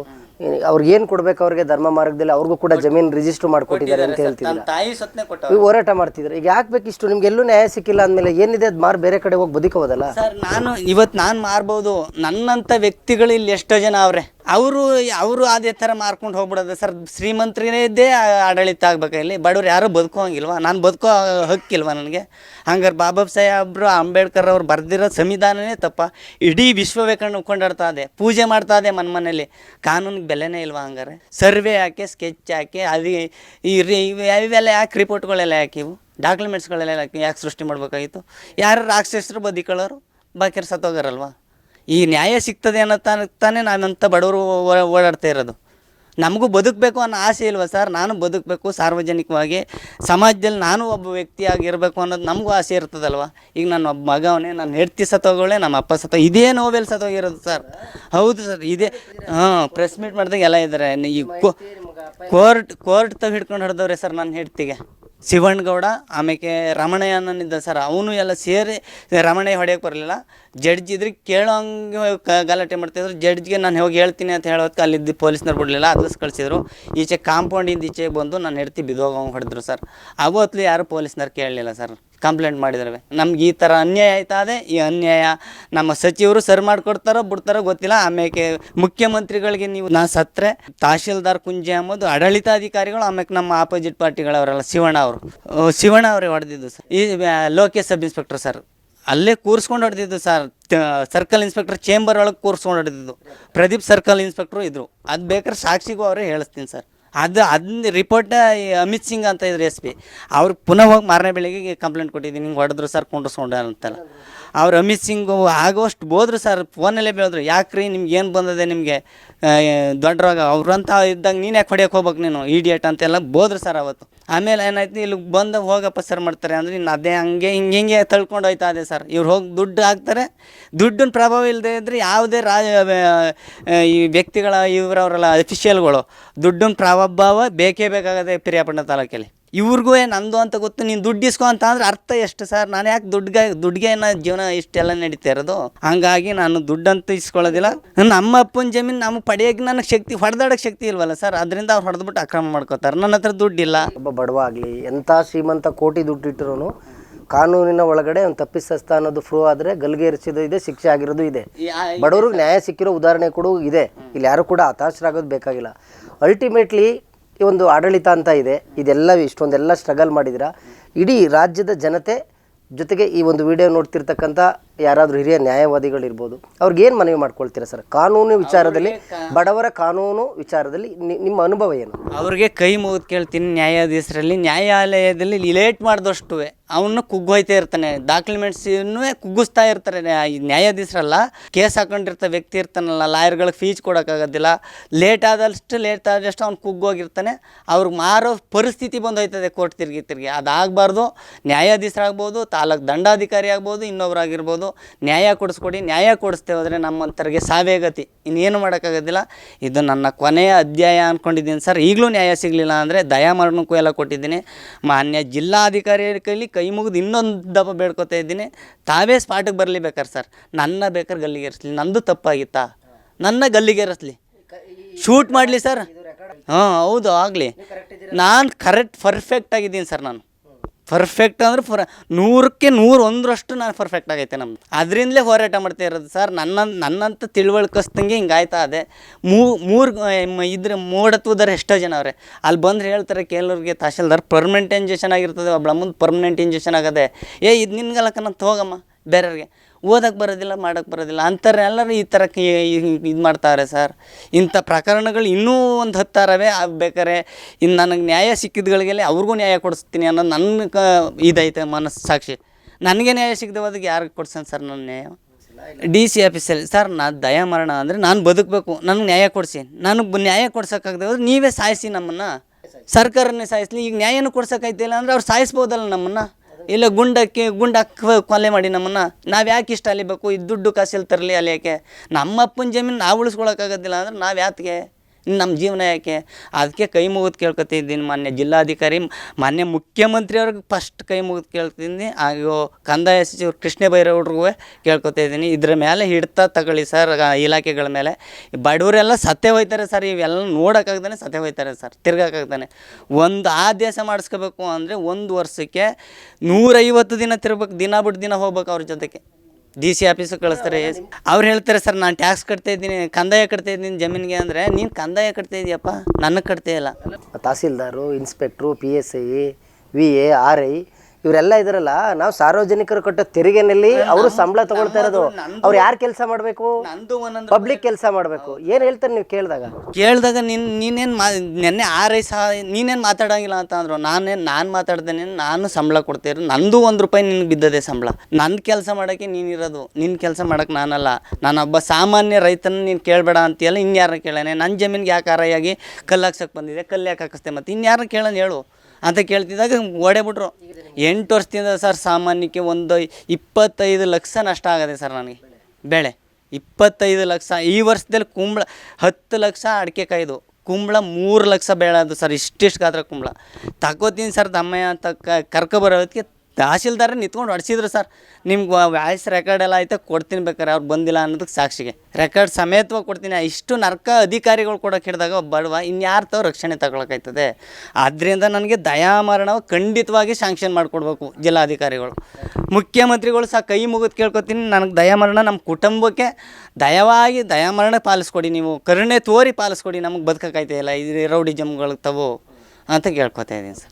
ಅವ್ರಿಗೆ ಏನು ಕೊಡ್ಬೇಕು ಅವ್ರಿಗೆ ಧರ್ಮ ಮಾರ್ಗದಲ್ಲಿ ಅವ್ರಿಗೂ ಕೂಡ ಜಮೀನು ರಿಜಿಸ್ಟರ್ ಮಾಡ್ಕೊಟ್ಟಿದ್ದಾರೆ ಅಂತ ಹೇಳ್ತಿದ್ರು ತಾಯಿ ಕೊಟ್ಟ ಹೋರಾಟ ಮಾಡ್ತಿದ್ರು ಈಗ ಯಾಕೆ ಬೇಕಿಷ್ಟು ನಿಮ್ಗೆ ಎಲ್ಲೂ ನ್ಯಾಯ ಸಿಕ್ಕಿಲ್ಲ ಅಂದ್ಮೇಲೆ ಏನಿದೆ ಅದು ಮಾರ್ ಬೇರೆ ಕಡೆ ಹೋಗಿ ಬದುಕೋದಲ್ಲ ಸರ್ ನಾನು ಇವತ್ತು ನಾನು ಮಾರ್ಬೋದು. ನನ್ನಂಥ ವ್ಯಕ್ತಿಗಳು ಇಲ್ಲಿ ಎಷ್ಟೋ ಜನ ಅವ್ರೆ. ಅವರು ಅವರು ಅದೇ ಥರ ಮಾರ್ಕೊಂಡು ಹೋಗ್ಬಿಡೋದು. ಸರ್ ಶ್ರೀಮಂತರಿದೇ ಆಡಳಿತ ಆಗ್ಬೇಕು ಇಲ್ಲಿ. ಬಡವ್ರು ಯಾರೂ ಬದುಕೋಂಗಿಲ್ವಾ? ನಾನು ಬದುಕೋ ಹಕ್ಕಿಲ್ವ ನನಗೆ? ಹಂಗಾರೆ ಬಾಬಾ ಸಾಹೇಬ್ರು, ಅಂಬೇಡ್ಕರ್ ಅವ್ರು ಬರೆದಿರೋ ಸಂವಿಧಾನನೇ ತಪ್ಪ. ಇಡೀ ವಿಶ್ವವೇ ಕಣ್ಣು ಕೊಂಡಾಡ್ತಾ ಇದೆ. ಪೂಜೆ ಮಾಡ್ತಾ ಇದೆ ಮನ ಮನೇಲಿ. ಕಾನೂನಿಗೆ ಬೆಲೆನೇ ಇಲ್ವಾ ಹಂಗಾರೆ? ಸರ್ವೆ ಹಾಕಿ, ಸ್ಕೆಚ್ ಹಾಕಿ, ಅದು ಈ ರೀ, ಇವ್- ಇವೆಲ್ಲ ಯಾಕೆ ರಿಪೋರ್ಟ್ಗಳೆಲ್ಲ ಯಾಕೆ ಇವು? ಡಾಕ್ಯುಮೆಂಟ್ಸ್ಗಳೆಲ್ಲ ಯಾಕೆ ಸೃಷ್ಟಿ ಮಾಡಬೇಕಾಗಿತ್ತು? ಯಾರು ರಾಕ್ಷಸರು ಬದಿಕೊಳ್ಳೋರು? ಬಾಕಿರ್ ಸತ್ತೋಗಾರಲ್ವಾ? ಈ ನ್ಯಾಯ ಸಿಗ್ತದೆ ಅನ್ನೋ ನಾನಂಥ ಬಡವರು ಓಡಾಡ್ತಾ ಇರೋದು. ನಮಗೂ ಬದುಕಬೇಕು ಅನ್ನೋ ಆಸೆ ಇಲ್ವಾ ಸರ್? ನಾನು ಬದುಕಬೇಕು ಸಾರ್ವಜನಿಕವಾಗಿ, ಸಮಾಜದಲ್ಲಿ ನಾನು ಒಬ್ಬ ವ್ಯಕ್ತಿಯಾಗಿ ಇರಬೇಕು ಅನ್ನೋದು ನಮಗೂ ಆಸೆ ಇರ್ತದಲ್ವ? ಈಗ ನಾನು ಒಬ್ಬ ಮಗವನೇ ನಾನು ಹೆಡ್ತಿ ಸತ್ತೋಗಳೇ ನಮ್ಮ ಅಪ್ಪ ಸತ್ತೋ ಇದೇ ನೋವೆಲ್ ಸತ್ತೋಗಿರೋದು ಸರ್. ಹೌದು ಸರ್, ಇದೇ, ಹಾಂ ಪ್ರೆಸ್ ಮೀಟ್ ಮಾಡಿದಾಗ ಎಲ್ಲ ಇದ್ದಾರೆ. ಈ ಕೋರ್ಟ್ ಕೋರ್ಟ್ ತಗ ಹಿಡ್ಕೊಂಡು ಹೊಡೆದವ್ರೆ ಸರ್ ನನ್ನ ಹೆಡ್ತಿಗೆ. ಶಿವಣ್ಣಗೌಡ ಆಮೇಲೆ ರಮಣಯ್ಯ ಅನ್ನೋನಿದ್ದ ಸರ್ ಅವನು ಎಲ್ಲ ಸೇರಿ ರಮಣಯ್ಯ ಹೊಡೆಯಕ್ಕೆ ಬರಲಿಲ್ಲ. ಜಡ್ಜ್ ಇದ್ರೆ ಕೇಳೋ ಹಂಗೆ ಗಲಾಟೆ ಮಾಡ್ತಿದ್ರು. ಜಡ್ಜ್ಗೆ ನಾನು ಹೋಗಿ ಹೇಳ್ತೀನಿ ಅಂತ ಹೇಳೋದಕ್ಕೆ ಅಲ್ಲಿದ್ದ ಪೊಲೀಸ್ನವ್ರು ಬಿಡಲಿಲ್ಲ. ಅದ್ರಸ್ ಕಳಿಸಿದ್ರು. ಈಚೆ ಕಾಂಪೌಂಡಿಂದ ಈಚೆ ಬಂದು ನಾನು ಹೆಡ್ತಿ ಬಿದೋಗ ಹೊಡೆದ್ರು ಸರ್. ಆಗೋತ್ಲಿ ಯಾರು ಪೊಲೀಸ್ನವ್ರು ಕೇಳಲಿಲ್ಲ ಸರ್. ಕಂಪ್ಲೇಂಟ್ ಮಾಡಿದ್ರೆ. ನಮ್ಗೆ ಈ ಥರ ಅನ್ಯಾಯ ಆಯ್ತಾ ಇದೆ ಈ ಅನ್ಯಾಯ ನಮ್ಮ ಸಚಿವರು ಸರ್ ಮಾಡಿಕೊಡ್ತಾರೋ ಬಿಡ್ತಾರೋ ಗೊತ್ತಿಲ್ಲ. ಆಮೇಲೆ ಮುಖ್ಯಮಂತ್ರಿಗಳಿಗೆ ನೀವು ನಾ ಸತ್ರೆ, ತಹಶೀಲ್ದಾರ್ ಕುಂಜೆ ಅಂಬೋದು ಆಡಳಿತಾಧಿಕಾರಿಗಳು ಆಮೇಲೆ ನಮ್ಮ ಆಪೋಸಿಟ್ ಪಾರ್ಟಿಗಳವರೆಲ್ಲ ಶಿವಣ್ಣ ಅವರು. ಶಿವಣ್ಣ ಅವರೇ ಹೊಡೆದಿದ್ದು ಸರ್. ಈ ಲೋಕೇಶ್ ಸಬ್ ಇನ್ಸ್ಪೆಕ್ಟರ್ ಸರ್. ಅಲ್ಲೇ ಕೂರಿಸ್ಕೊಂಡು ಹೊಡೆದಿದ್ದು ಸರ್. ಸರ್ಕಲ್ ಇನ್ಸ್ಪೆಕ್ಟರ್ ಚೇಂಬರ್ ಒಳಗೆ ಕೂರಿಸ್ಕೊಂಡು ಹೊಡೆದಿದ್ದು. ಪ್ರದೀಪ್ ಸರ್ಕಲ್ ಇನ್ಸ್ಪೆಕ್ಟ್ರು ಇದ್ದರು ಅದು ಬೇಕಾದ್ರೆ ಸಾಕ್ಷಿಗೂ ಅವರೇ ಹೇಳಿಸ್ತೀನಿ ಸರ್. ಅದು ಅದನ್ನ ರಿಪೋರ್ಟ್ ಅಮಿತ್ ಸಿಂಗ್ ಅಂತ ಇದ್ರು ಎಸ್ ಪಿ ಅವ್ರು ಪುನಃ ಹೋಗಿ ಮಾರನೇ ಬೆಳಿಗ್ಗೆ ಕಂಪ್ಲೇಂಟ್ ಕೊಟ್ಟಿದ್ದೀನಿ, ಹಿಂಗೆ ಹೊಡೆದ್ರು ಸರ್ ಕೊಂಡ್ರಸ್ಕೊಂಡ ಅಂತಲ್ಲ. ಅವ್ರು ಅಮಿತ್ ಸಿಂಗ್ ಆಗೋಷ್ಟು ಬೋದ್ರು ಸರ್ ಫೋನಲ್ಲೇ ಬೆಳೆದ್ರು. ಯಾಕ್ರಿ ನಿಮ್ಗೆ ಏನು ಬಂದಿದೆ ನಿಮಗೆ? ದೊಡ್ಡ ರೋಗ ಅವ್ರಂತ ಇದ್ದಂಗೆ ನೀನು ಯಾಕೆ ಹೊಡಿಯೋಕೆ ಹೋಗ್ಬೇಕು ನೀನು? ಇಡಿಯಟ್ ಅಂತೆಲ್ಲ ಬೋದ್ರು ಸರ್ ಅವತ್ತು. ಆಮೇಲೆ ಏನಾಯ್ತು ಇಲ್ಲಿ ಬಂದು ಹೋಗಪ್ಪ ಸರ್ ಮಾಡ್ತಾರೆ ಅಂದರೆ ಇನ್ನು ಅದೇ ಹಂಗೆ ಹಿಂಗೆ ಹಿಂಗೆ ತಳ್ಕೊಂಡು ಹೋಯ್ತಾ ಅದೇ ಸರ್. ಇವ್ರು ಹೋಗಿ ದುಡ್ಡು ಹಾಕ್ತಾರೆ. ದುಡ್ಡಿನ ಪ್ರಭಾವ ಇಲ್ಲದೆ ಇದ್ದರೆ ಯಾವುದೇ ರಾಜ ಈ ವ್ಯಕ್ತಿಗಳ, ಇವರವರೆಲ್ಲ ಅಫಿಷಿಯಲ್ಗಳು ದುಡ್ಡಿನ ಪ್ರಭಾವ ಬೇಕೇ ಬೇಕಾಗದೆ ಪಿರಿಯಾಪಟ್ಟಣ ತಾಲೂಕಲ್ಲಿ. ಇವ್ರಿಗೂ ನಂದು ಅಂತ ಗೊತ್ತು ನೀನು ದುಡ್ಡು ಇಸ್ಕೊ ಅಂತ ಅಂದ್ರೆ ಅರ್ಥ ಎಷ್ಟು ಸರ್? ನಾನು ಯಾಕೆ ದುಡ್ಡಿಗೆ ದುಡ್ಡಿಗೆ ಏನೋ ಜೀವನ ಇಷ್ಟೆಲ್ಲ ನಡೀತಾ ಇರೋದು? ಹಂಗಾಗಿ ನಾನು ದುಡ್ಡಂತೂ ಇಸ್ಕೊಳ್ಳೋದಿಲ್ಲ. ನಮ್ಮ ಅಪ್ಪನ ಜಮೀನು ನಮಗೆ ಪಡೆಯೋಕೆ ನನಗೆ ಶಕ್ತಿ ಹೊಡೆದಾಡೋಕ್ಕೆ ಶಕ್ತಿ ಇಲ್ವಲ್ಲ ಸರ್? ಅದರಿಂದ ಅವ್ರು ಹೊಡೆದ್ಬಿಟ್ಟು ಅಕ್ರಮ ಮಾಡ್ಕೋತಾರೆ. ನನ್ನ ಹತ್ರ ದುಡ್ಡಿಲ್ಲ ಒಬ್ಬ ಬಡವ ಆಗಲಿ ಎಂಥ ಶ್ರೀಮಂತ ಕೋಟಿ ದುಡ್ಡಿಟ್ಟರು ಕಾನೂನಿನ ಒಳಗಡೆ ಒಂದು ತಪ್ಪಿಸಸ್ತ ಅನ್ನೋದು ಫ್ರೂ ಆದರೆ ಗಲ್ಗೆ ಇರಿಸಿದ್ದು ಇದೆ ಶಿಕ್ಷೆ ಆಗಿರೋದು ಇದೆ. ಬಡವ್ರಿಗೆ ನ್ಯಾಯ ಸಿಕ್ಕಿರೋ ಉದಾಹರಣೆ ಕೂಡ ಇದೆ. ಇಲ್ಲಿ ಯಾರು ಕೂಡ ಹತಾಶರಾಗೋದು ಬೇಕಾಗಿಲ್ಲ. ಅಲ್ಟಿಮೇಟ್ಲಿ ಈ ಒಂದು ಆಡಳಿತ ಅಂತ ಇದೆ. ಇದೆಲ್ಲ ಇಷ್ಟೊಂದೆಲ್ಲ ಸ್ಟ್ರಗಲ್ ಮಾಡಿದಿರ ಇಡೀ ರಾಜ್ಯದ ಜನತೆ ಜೊತೆಗೆ ಈ ಒಂದು ವಿಡಿಯೋ ನೋಡ್ತಿರ್ತಕ್ಕಂಥ ಯಾರಾದರೂ ಹಿರಿಯ ನ್ಯಾಯವಾದಿಗಳಿರ್ಬೋದು ಅವ್ರಿಗೆ ಏನು ಮನವಿ ಮಾಡ್ಕೊಳ್ತೀರಾ ಸರ್? ಕಾನೂನು ವಿಚಾರದಲ್ಲಿ ಬಡವರ ಕಾನೂನು ವಿಚಾರದಲ್ಲಿ ನಿ- ನಿಮ್ಮ ಅನುಭವ ಏನು? ಅವ್ರಿಗೆ ಕೈ ಮುಗಿದು ಕೇಳ್ತೀನಿ ನ್ಯಾಯಾಧೀಶರಲ್ಲಿ. ನ್ಯಾಯಾಲಯದಲ್ಲಿ ಲೇಟ್ ಮಾಡಿದಷ್ಟು ಅವನ್ನ ಕುಗ್ಗೋಯ್ತಾ ಇರ್ತಾನೆ. ಡಾಕ್ಯುಮೆಂಟ್ಸನ್ನು ಕುಗ್ಗಿಸ್ತಾ ಇರ್ತಾರೆ ನ್ಯಾ- ಈ ನ್ಯಾಯಾಧೀಶರಲ್ಲ. ಕೇಸ್ ಹಾಕೊಂಡಿರ್ತ ವ್ಯಕ್ತಿ ಇರ್ತಾನಲ್ಲ ಲಾಯರ್ಗಳಿಗೆ ಫೀಸ್ ಕೊಡೋಕ್ಕಾಗೋದಿಲ್ಲ. ಲೇಟ್ ಆದಷ್ಟು ಲೇಟ್ ಆದಷ್ಟು ಅವ್ನು ಕುಗ್ಗೋಗಿರ್ತಾನೆ. ಅವ್ರಿಗೆ ಮಾರೋ ಪರಿಸ್ಥಿತಿ ಬಂದೋಯ್ತದೆ ಕೋರ್ಟ್ ತಿರುಗಿ ತಿರುಗಿ. ಅದಾಗಬಾರ್ದು. ನ್ಯಾಯಾಧೀಶರಾಗ್ಬೋದು ತಾಲೂಕು ದಂಡಾಧಿಕಾರಿ ಆಗ್ಬೋದು ಇನ್ನೊಬ್ರಾಗಿರ್ಬೋದು ನ್ಯಾಯ ಕೊಡಿಸ್ಕೊಡಿ, ನ್ಯಾಯ ಕೊಡಿಸ್ತೇವೆ ಹೋದರೆ ನಮ್ಮಂಥವ್ರಿಗೆ ಸಾವೇ ಗತಿ. ಇನ್ನೇನು ಮಾಡೋಕ್ಕಾಗೋದಿಲ್ಲ. ಇದು ನನ್ನ ಕೊನೆಯ ಅಧ್ಯಾಯ ಅಂದ್ಕೊಂಡಿದ್ದೀನಿ ಸರ್. ಈಗಲೂ ನ್ಯಾಯ ಸಿಗಲಿಲ್ಲ ಅಂದರೆ ದಯಾಮರಣಕ್ಕೂ ಎಲ್ಲ ಕೊಟ್ಟಿದ್ದೀನಿ. ಮಾನ್ಯ ಜಿಲ್ಲಾಧಿಕಾರಿ ಕೈಲಿ ಕೈ ಮುಗಿದು ಇನ್ನೊಂದು ದಪ್ಪ ಬೇಡ್ಕೊತಾ ಇದ್ದೀನಿ. ತಾವೇ ಸ್ಪಾಟಿಗೆ ಬರಲಿ ಬೇಕಾರೆ ಸರ್. ನನ್ನ ಬೇಕಾದ್ರೆ ಗಲ್ಲಿಗೇರಿಸ್ಲಿ ನಂದು ತಪ್ಪಾಗಿತ್ತಾ? ನನ್ನ ಗಲ್ಲಿಗೇರಿಸ್ಲಿ ಶೂಟ್ ಮಾಡಲಿ ಸರ್. ಹಾಂ ಹೌದು, ಆಗಲಿ. ನಾನು ಕರೆಕ್ಟ್, ಪರ್ಫೆಕ್ಟ್ ಆಗಿದ್ದೀನಿ ಸರ್ ನಾನು. ಪರ್ಫೆಕ್ಟ್ ಅಂದ್ರೆ ಫರ್ ನೂರಕ್ಕೆ ನೂರು ಒಂದರಷ್ಟು ನಾನು ಪರ್ಫೆಕ್ಟ್ ಆಗೈತೆ ನಮ್ದು. ಅದರಿಂದಲೇ ಹೋರಾಟ ಮಾಡ್ತಾ ಇರೋದು ಸರ್ ನನ್ನ, ನನ್ನಂತ ತಿಳುವಳಿಕಸ್ತಂಗೆ ಹಿಂಗಾಯ್ತಾ ಅದೇ. ಮೂ, ಮೂರು ಇದ್ರ ಮೂಢತ್ವದರ ಎಷ್ಟೋ ಜನ ಅವ್ರೆ. ಅಲ್ಲಿ ಬಂದ್ರೆ ಹೇಳ್ತಾರೆ ಕೆಲವ್ರಿಗೆ ತಹಶೀಲ್ದಾರ್ ಪರ್ಮನೆಂಟ್ ಇಂಜೆಕ್ಷನ್ ಆಗಿರ್ತದೆ ಒಬ್ಬಳ ಮುಂದೆ ಪರ್ಮನೆಂಟ್ ಇಂಜೆಕ್ಷನ್ ಆಗದೆ. ಏ, ಇದು ನಿನ್ಗಲಕ್ಕನಂತ ಹೋಗಮ್ಮ ಬೇರೆಯವ್ರಿಗೆ ಓದಕ್ಕೆ ಬರೋದಿಲ್ಲ ಮಾಡೋಕ್ಕೆ ಬರೋದಿಲ್ಲ, ಅಂಥವ್ರೆಲ್ಲರೂ ಈ ಥರ ಇದು ಮಾಡ್ತಾರೆ ಸರ್. ಇಂಥ ಪ್ರಕರಣಗಳು ಇನ್ನೂ ಒಂದು ಹತ್ತಾರವೇ ಆಗ್ಬೇಕಾರೆ ಬೇಕಾರೆ ಇನ್ನು ನನಗೆ ನ್ಯಾಯ ಸಿಕ್ಕಿದ್ಗಳಿಗೆಲ್ಲ ಅವ್ರಿಗೂ ನ್ಯಾಯ ಕೊಡಿಸ್ತೀನಿ ಅನ್ನೋದು ನನ್ನ ಕ, ಇದೈತೆ ಮನಸ್ಸು, ಸಾಕ್ಷಿ. ನನಗೆ ನ್ಯಾಯ ಸಿಗದೆ ಹೋದಾಗ ಯಾರಿಗೆ ಕೊಡ್ಸನ್ ಸರ್ ನನ್ನ ನ್ಯಾಯ? ಡಿ ಸಿ ಆಫೀಸಲ್ಲಿ, ಸರ್ ನಾ ದಯಾಮರಣ ಅಂದರೆ ನಾನು ಬದುಕಬೇಕು, ನನಗೆ ನ್ಯಾಯ ಕೊಡಿಸಿ. ನನಗೆ ನ್ಯಾಯ ಕೊಡ್ಸೋಕ್ಕಾಗದೆ ಹೋದ್ರೆ ನೀವೇ ಸಾಯಿಸಿ ನಮ್ಮನ್ನು. ಸರ್ಕಾರನೇ ಸಾಯಿಸಲಿ, ಈಗ ನ್ಯಾಯನೂ ಕೊಡ್ಸೋಕ್ಕಾಯ್ತಿಲ್ಲ ಅಂದ್ರೆ ಅವ್ರು ಸಾಯಿಸ್ಬೋದಲ್ಲ ನಮ್ಮನ್ನು. ಇಲ್ಲ ಗುಂಡಕ್ಕೆ ಗುಂಡಕ್ಕೆ ಕೊಲೆ ಮಾಡಿ ನಮ್ಮನ್ನು. ನಾವು ಯಾಕೆ ಇಷ್ಟ ಅಲಿಬೇಕು? ಈ ದುಡ್ಡು ಕಾಸಿಲ್ ತರಲಿ ಅಲಿಯೋಕ್ಕೆ? ನಮ್ಮ ಅಪ್ಪನ ಜಮೀನು ನಾವು ಉಳಿಸ್ಕೊಳಕ್ಕಾಗೋದಿಲ್ಲ ಅಂದ್ರೆ ನಾವು ಯಾತಿಗೆ? ನಮ್ಮ ಜೀವನ ಯಾಕೆ? ಅದಕ್ಕೆ ಕೈ ಮುಗಿದು ಕೇಳ್ಕೊತಿದ್ದೀನಿ ಮಾನ್ಯ ಜಿಲ್ಲಾಧಿಕಾರಿ. ಮಾನ್ಯ ಮುಖ್ಯಮಂತ್ರಿಯವ್ರಿಗೆ ಫಸ್ಟ್ ಕೈ ಮುಗಿದು ಕೇಳ್ತಿದ್ದೀನಿ. ಹಾಗೂ ಕಂದಾಯ ಸಚಿವ ಕೃಷ್ಣ ಬೈರೇಗೌಡ್ರಿಗೂ ಕೇಳ್ಕೊತಾ ಇದ್ದೀನಿ ಇದ್ರ ಮೇಲೆ ಹಿಡ್ತಾ ತಗೊಳ್ಳಿ ಸರ್ ಇಲಾಖೆಗಳ ಮೇಲೆ. ಬಡವರೆಲ್ಲ ಸತ್ಯ ಹೋಯ್ತಾರೆ ಸರ್, ಇವೆಲ್ಲ ನೋಡೋಕ್ಕಾಗ್ದಾನೆ ಸತ್ತೇ ಹೋಯ್ತಾರೆ ಸರ್ ತಿರ್ಗಾಕಾಗ್ದಾನೆ ಒಂದು ಆದೇಶ ಮಾಡಿಸ್ಕೋಬೇಕು ಅಂದರೆ ಒಂದು ವರ್ಷಕ್ಕೆ ನೂರೈವತ್ತು ದಿನ ತಿರ್ಬೇಕು ದಿನ ಬಿಟ್ಟು ದಿನ ಹೋಗ್ಬೇಕು ಅವ್ರ ಜೊತೆಗೆ. ಡಿ ಸಿ ಆಫೀಸಿಗೆ ಕಳಿಸ್ತಾರೆ. ಅವ್ರು ಹೇಳ್ತಾರೆ, ಸರ್, ನಾನು ಟ್ಯಾಕ್ಸ್ ಕಟ್ತಾ ಇದ್ದೀನಿ, ಕಂದಾಯ ಕಟ್ತಾ ಇದ್ದೀನಿ ಜಮೀನಿಗೆ. ಅಂದರೆ, ನೀನು ಕಂದಾಯ ಕಟ್ತಾ ಇದೆಯಪ್ಪ ನನಗೆ ಕಟ್ತಾ ಇಲ್ಲ. Tahsildar, inspector, P S I, V A, R I ಇವರೆಲ್ಲ ಇದಾರಲ್ಲ ನಾವು ಸಾರ್ವಜನಿಕರು ಕೊಟ್ಟ ತೆರಿಗೆನಲ್ಲಿ ಅವರು ಸಂಬಳ ತಗೊಳ್ತಾ ಇರೋದು. ಅವ್ರು ಯಾರು ಕೆಲಸ ಮಾಡಬೇಕು? ನಂದು ಒಂದೊಂದು ಪಬ್ಲಿಕ್ ಕೆಲಸ ಮಾಡಬೇಕು. ಏನು ಹೇಳ್ತಾರೆ ನೀವು ಕೇಳಿದಾಗ? ಕೇಳಿದಾಗ ನಿನ್ ನೀನೇನು ಮಾ ನೆನ್ನೆ ಐ ಸಹ ನೀನೇನು ಮಾತಾಡಂಗಿಲ್ಲ ಅಂತ ಅಂದ್ರು. ನಾನೇನು ನಾನು ಮಾತಾಡ್ತೇನೆ ನಾನು ಸಂಬಳ ಕೊಡ್ತೀರಿ ನಂದು ಒಂದು ರೂಪಾಯಿ ನಿನ್ಗೆ ಬಿದ್ದದೆ ಸಂಬಳ. ನನ್ನ ಕೆಲಸ ಮಾಡೋಕ್ಕೆ ನೀನಿರೋದು ನಿನ್ನ ಕೆಲಸ ಮಾಡೋಕ್ಕೆ ನಾನಲ್ಲ. ನಾನೊಬ್ಬ ಸಾಮಾನ್ಯ ರೈತನ ನೀನು ಕೇಳಬೇಡ ಅಂತೀಯಲ್ಲ ಇನ್ಯಾರ ಕೇಳೇನೆ? ನನ್ನ ಜಮೀನಿಗೆ ಯಾಕೆ ಆರಾಯಾಗಿ ಕಲ್ಲು ಹಾಕ್ಸಕ್ಕೆ ಬಂದಿದೆ ಕಲ್ಲು ಯಾಕೆ ಹಾಕಿಸ್ತೆ ಮತ್ತು? ಇನ್ಯಾರ ಕೇಳೋಣ ಹೇಳು. ಅಂತ ಕೇಳ್ತಿದ್ದಾಗ ಓಡೇಬಿಟ್ರು ಎಂಟು ವರ್ಷದಿಂದ ಸರ್ ಸಾಮಾನ್ಯಕ್ಕೆ ಒಂದು ಇಪ್ಪತ್ತೈದು ಲಕ್ಷ ನಷ್ಟ ಆಗದೆ ಸರ್ ನನಗೆ. ಬೆಳೆ. ಇಪ್ಪತ್ತೈದು ಲಕ್ಷ. ಈ ವರ್ಷದಲ್ಲಿ ಕುಂಬಳ ಹತ್ತು ಲಕ್ಷ ಅಡಿಕೆ ಕಾಯ್ದು. ಕುಂಬಳ ಮೂರು ಲಕ್ಷ ಬೆಳೆದು ಸರ್. ಇಷ್ಟಿಷ್ಟು ಗಾತ್ರ ಕುಂಬಳ. ತಗೋತೀನಿ ಸರ್ ತಮ್ಮಯ್ಯ ಅಂತ ಕರ್ಕೊ ಬರೋದಕ್ಕೆ ತಹಶೀಲ್ದಾರ ನಿಂತ್ಕೊಂಡು ಹೊಡ್ಸಿದ್ರು ಸರ್. ನಿಮ್ಗೆ ವಾಯ್ಸ್ ರೆಕಾರ್ಡ್ ಎಲ್ಲ ಐತೆ, ಕೊಡ್ತೀನಿ ಬೇಕಾರೆ ಅವ್ರು ಬಂದಿಲ್ಲ ಅನ್ನೋದಕ್ಕೆ ಸಾಕ್ಷಿಗೆ. ರೆಕಾರ್ಡ್ ಸಮೇತವಾಗಿ ಕೊಡ್ತೀನಿ. ಇಷ್ಟು ನರ್ಕ ಅಧಿಕಾರಿಗಳು ಕೊಡೋಕೆ ಹಿಡಿದಾಗ ಬಡವ ಇನ್ಯಾರು ತಾವು ರಕ್ಷಣೆ ತಗೊಳಕಾಯ್ತದೆ ಆದ್ದರಿಂದ ನನಗೆ ದಯಾಮರಣ ಖಂಡಿತವಾಗಿ ಶಾಂಕ್ಷನ್ ಮಾಡಿಕೊಡ್ಬೇಕು ಜಿಲ್ಲಾಧಿಕಾರಿಗಳು. ಮುಖ್ಯಮಂತ್ರಿಗಳು ಸಹ ಕೈ ಮುಗಿದು ಕೇಳ್ಕೊತೀನಿ. ನನಗೆ ದಯಾಮರಣ ನಮ್ಮ ಕುಟುಂಬಕ್ಕೆ ದಯವಾಗಿ ದಯಾಮರಣ ಪಾಲಿಸ್ಕೊಡಿ ನೀವು. ಕರುಣೆ ತೋರಿ ಪಾಲಿಸ್ಕೊಡಿ. ನಮಗೆ ಬದುಕಕ್ಕಾಯ್ತಾ ಇಲ್ಲ. ಇದು ರೌಡಿ ಜಮ್ಗಳು ತಗೋ ಅಂತ ಕೇಳ್ಕೊತಾ ಇದ್ದೀನಿ ಸರ್.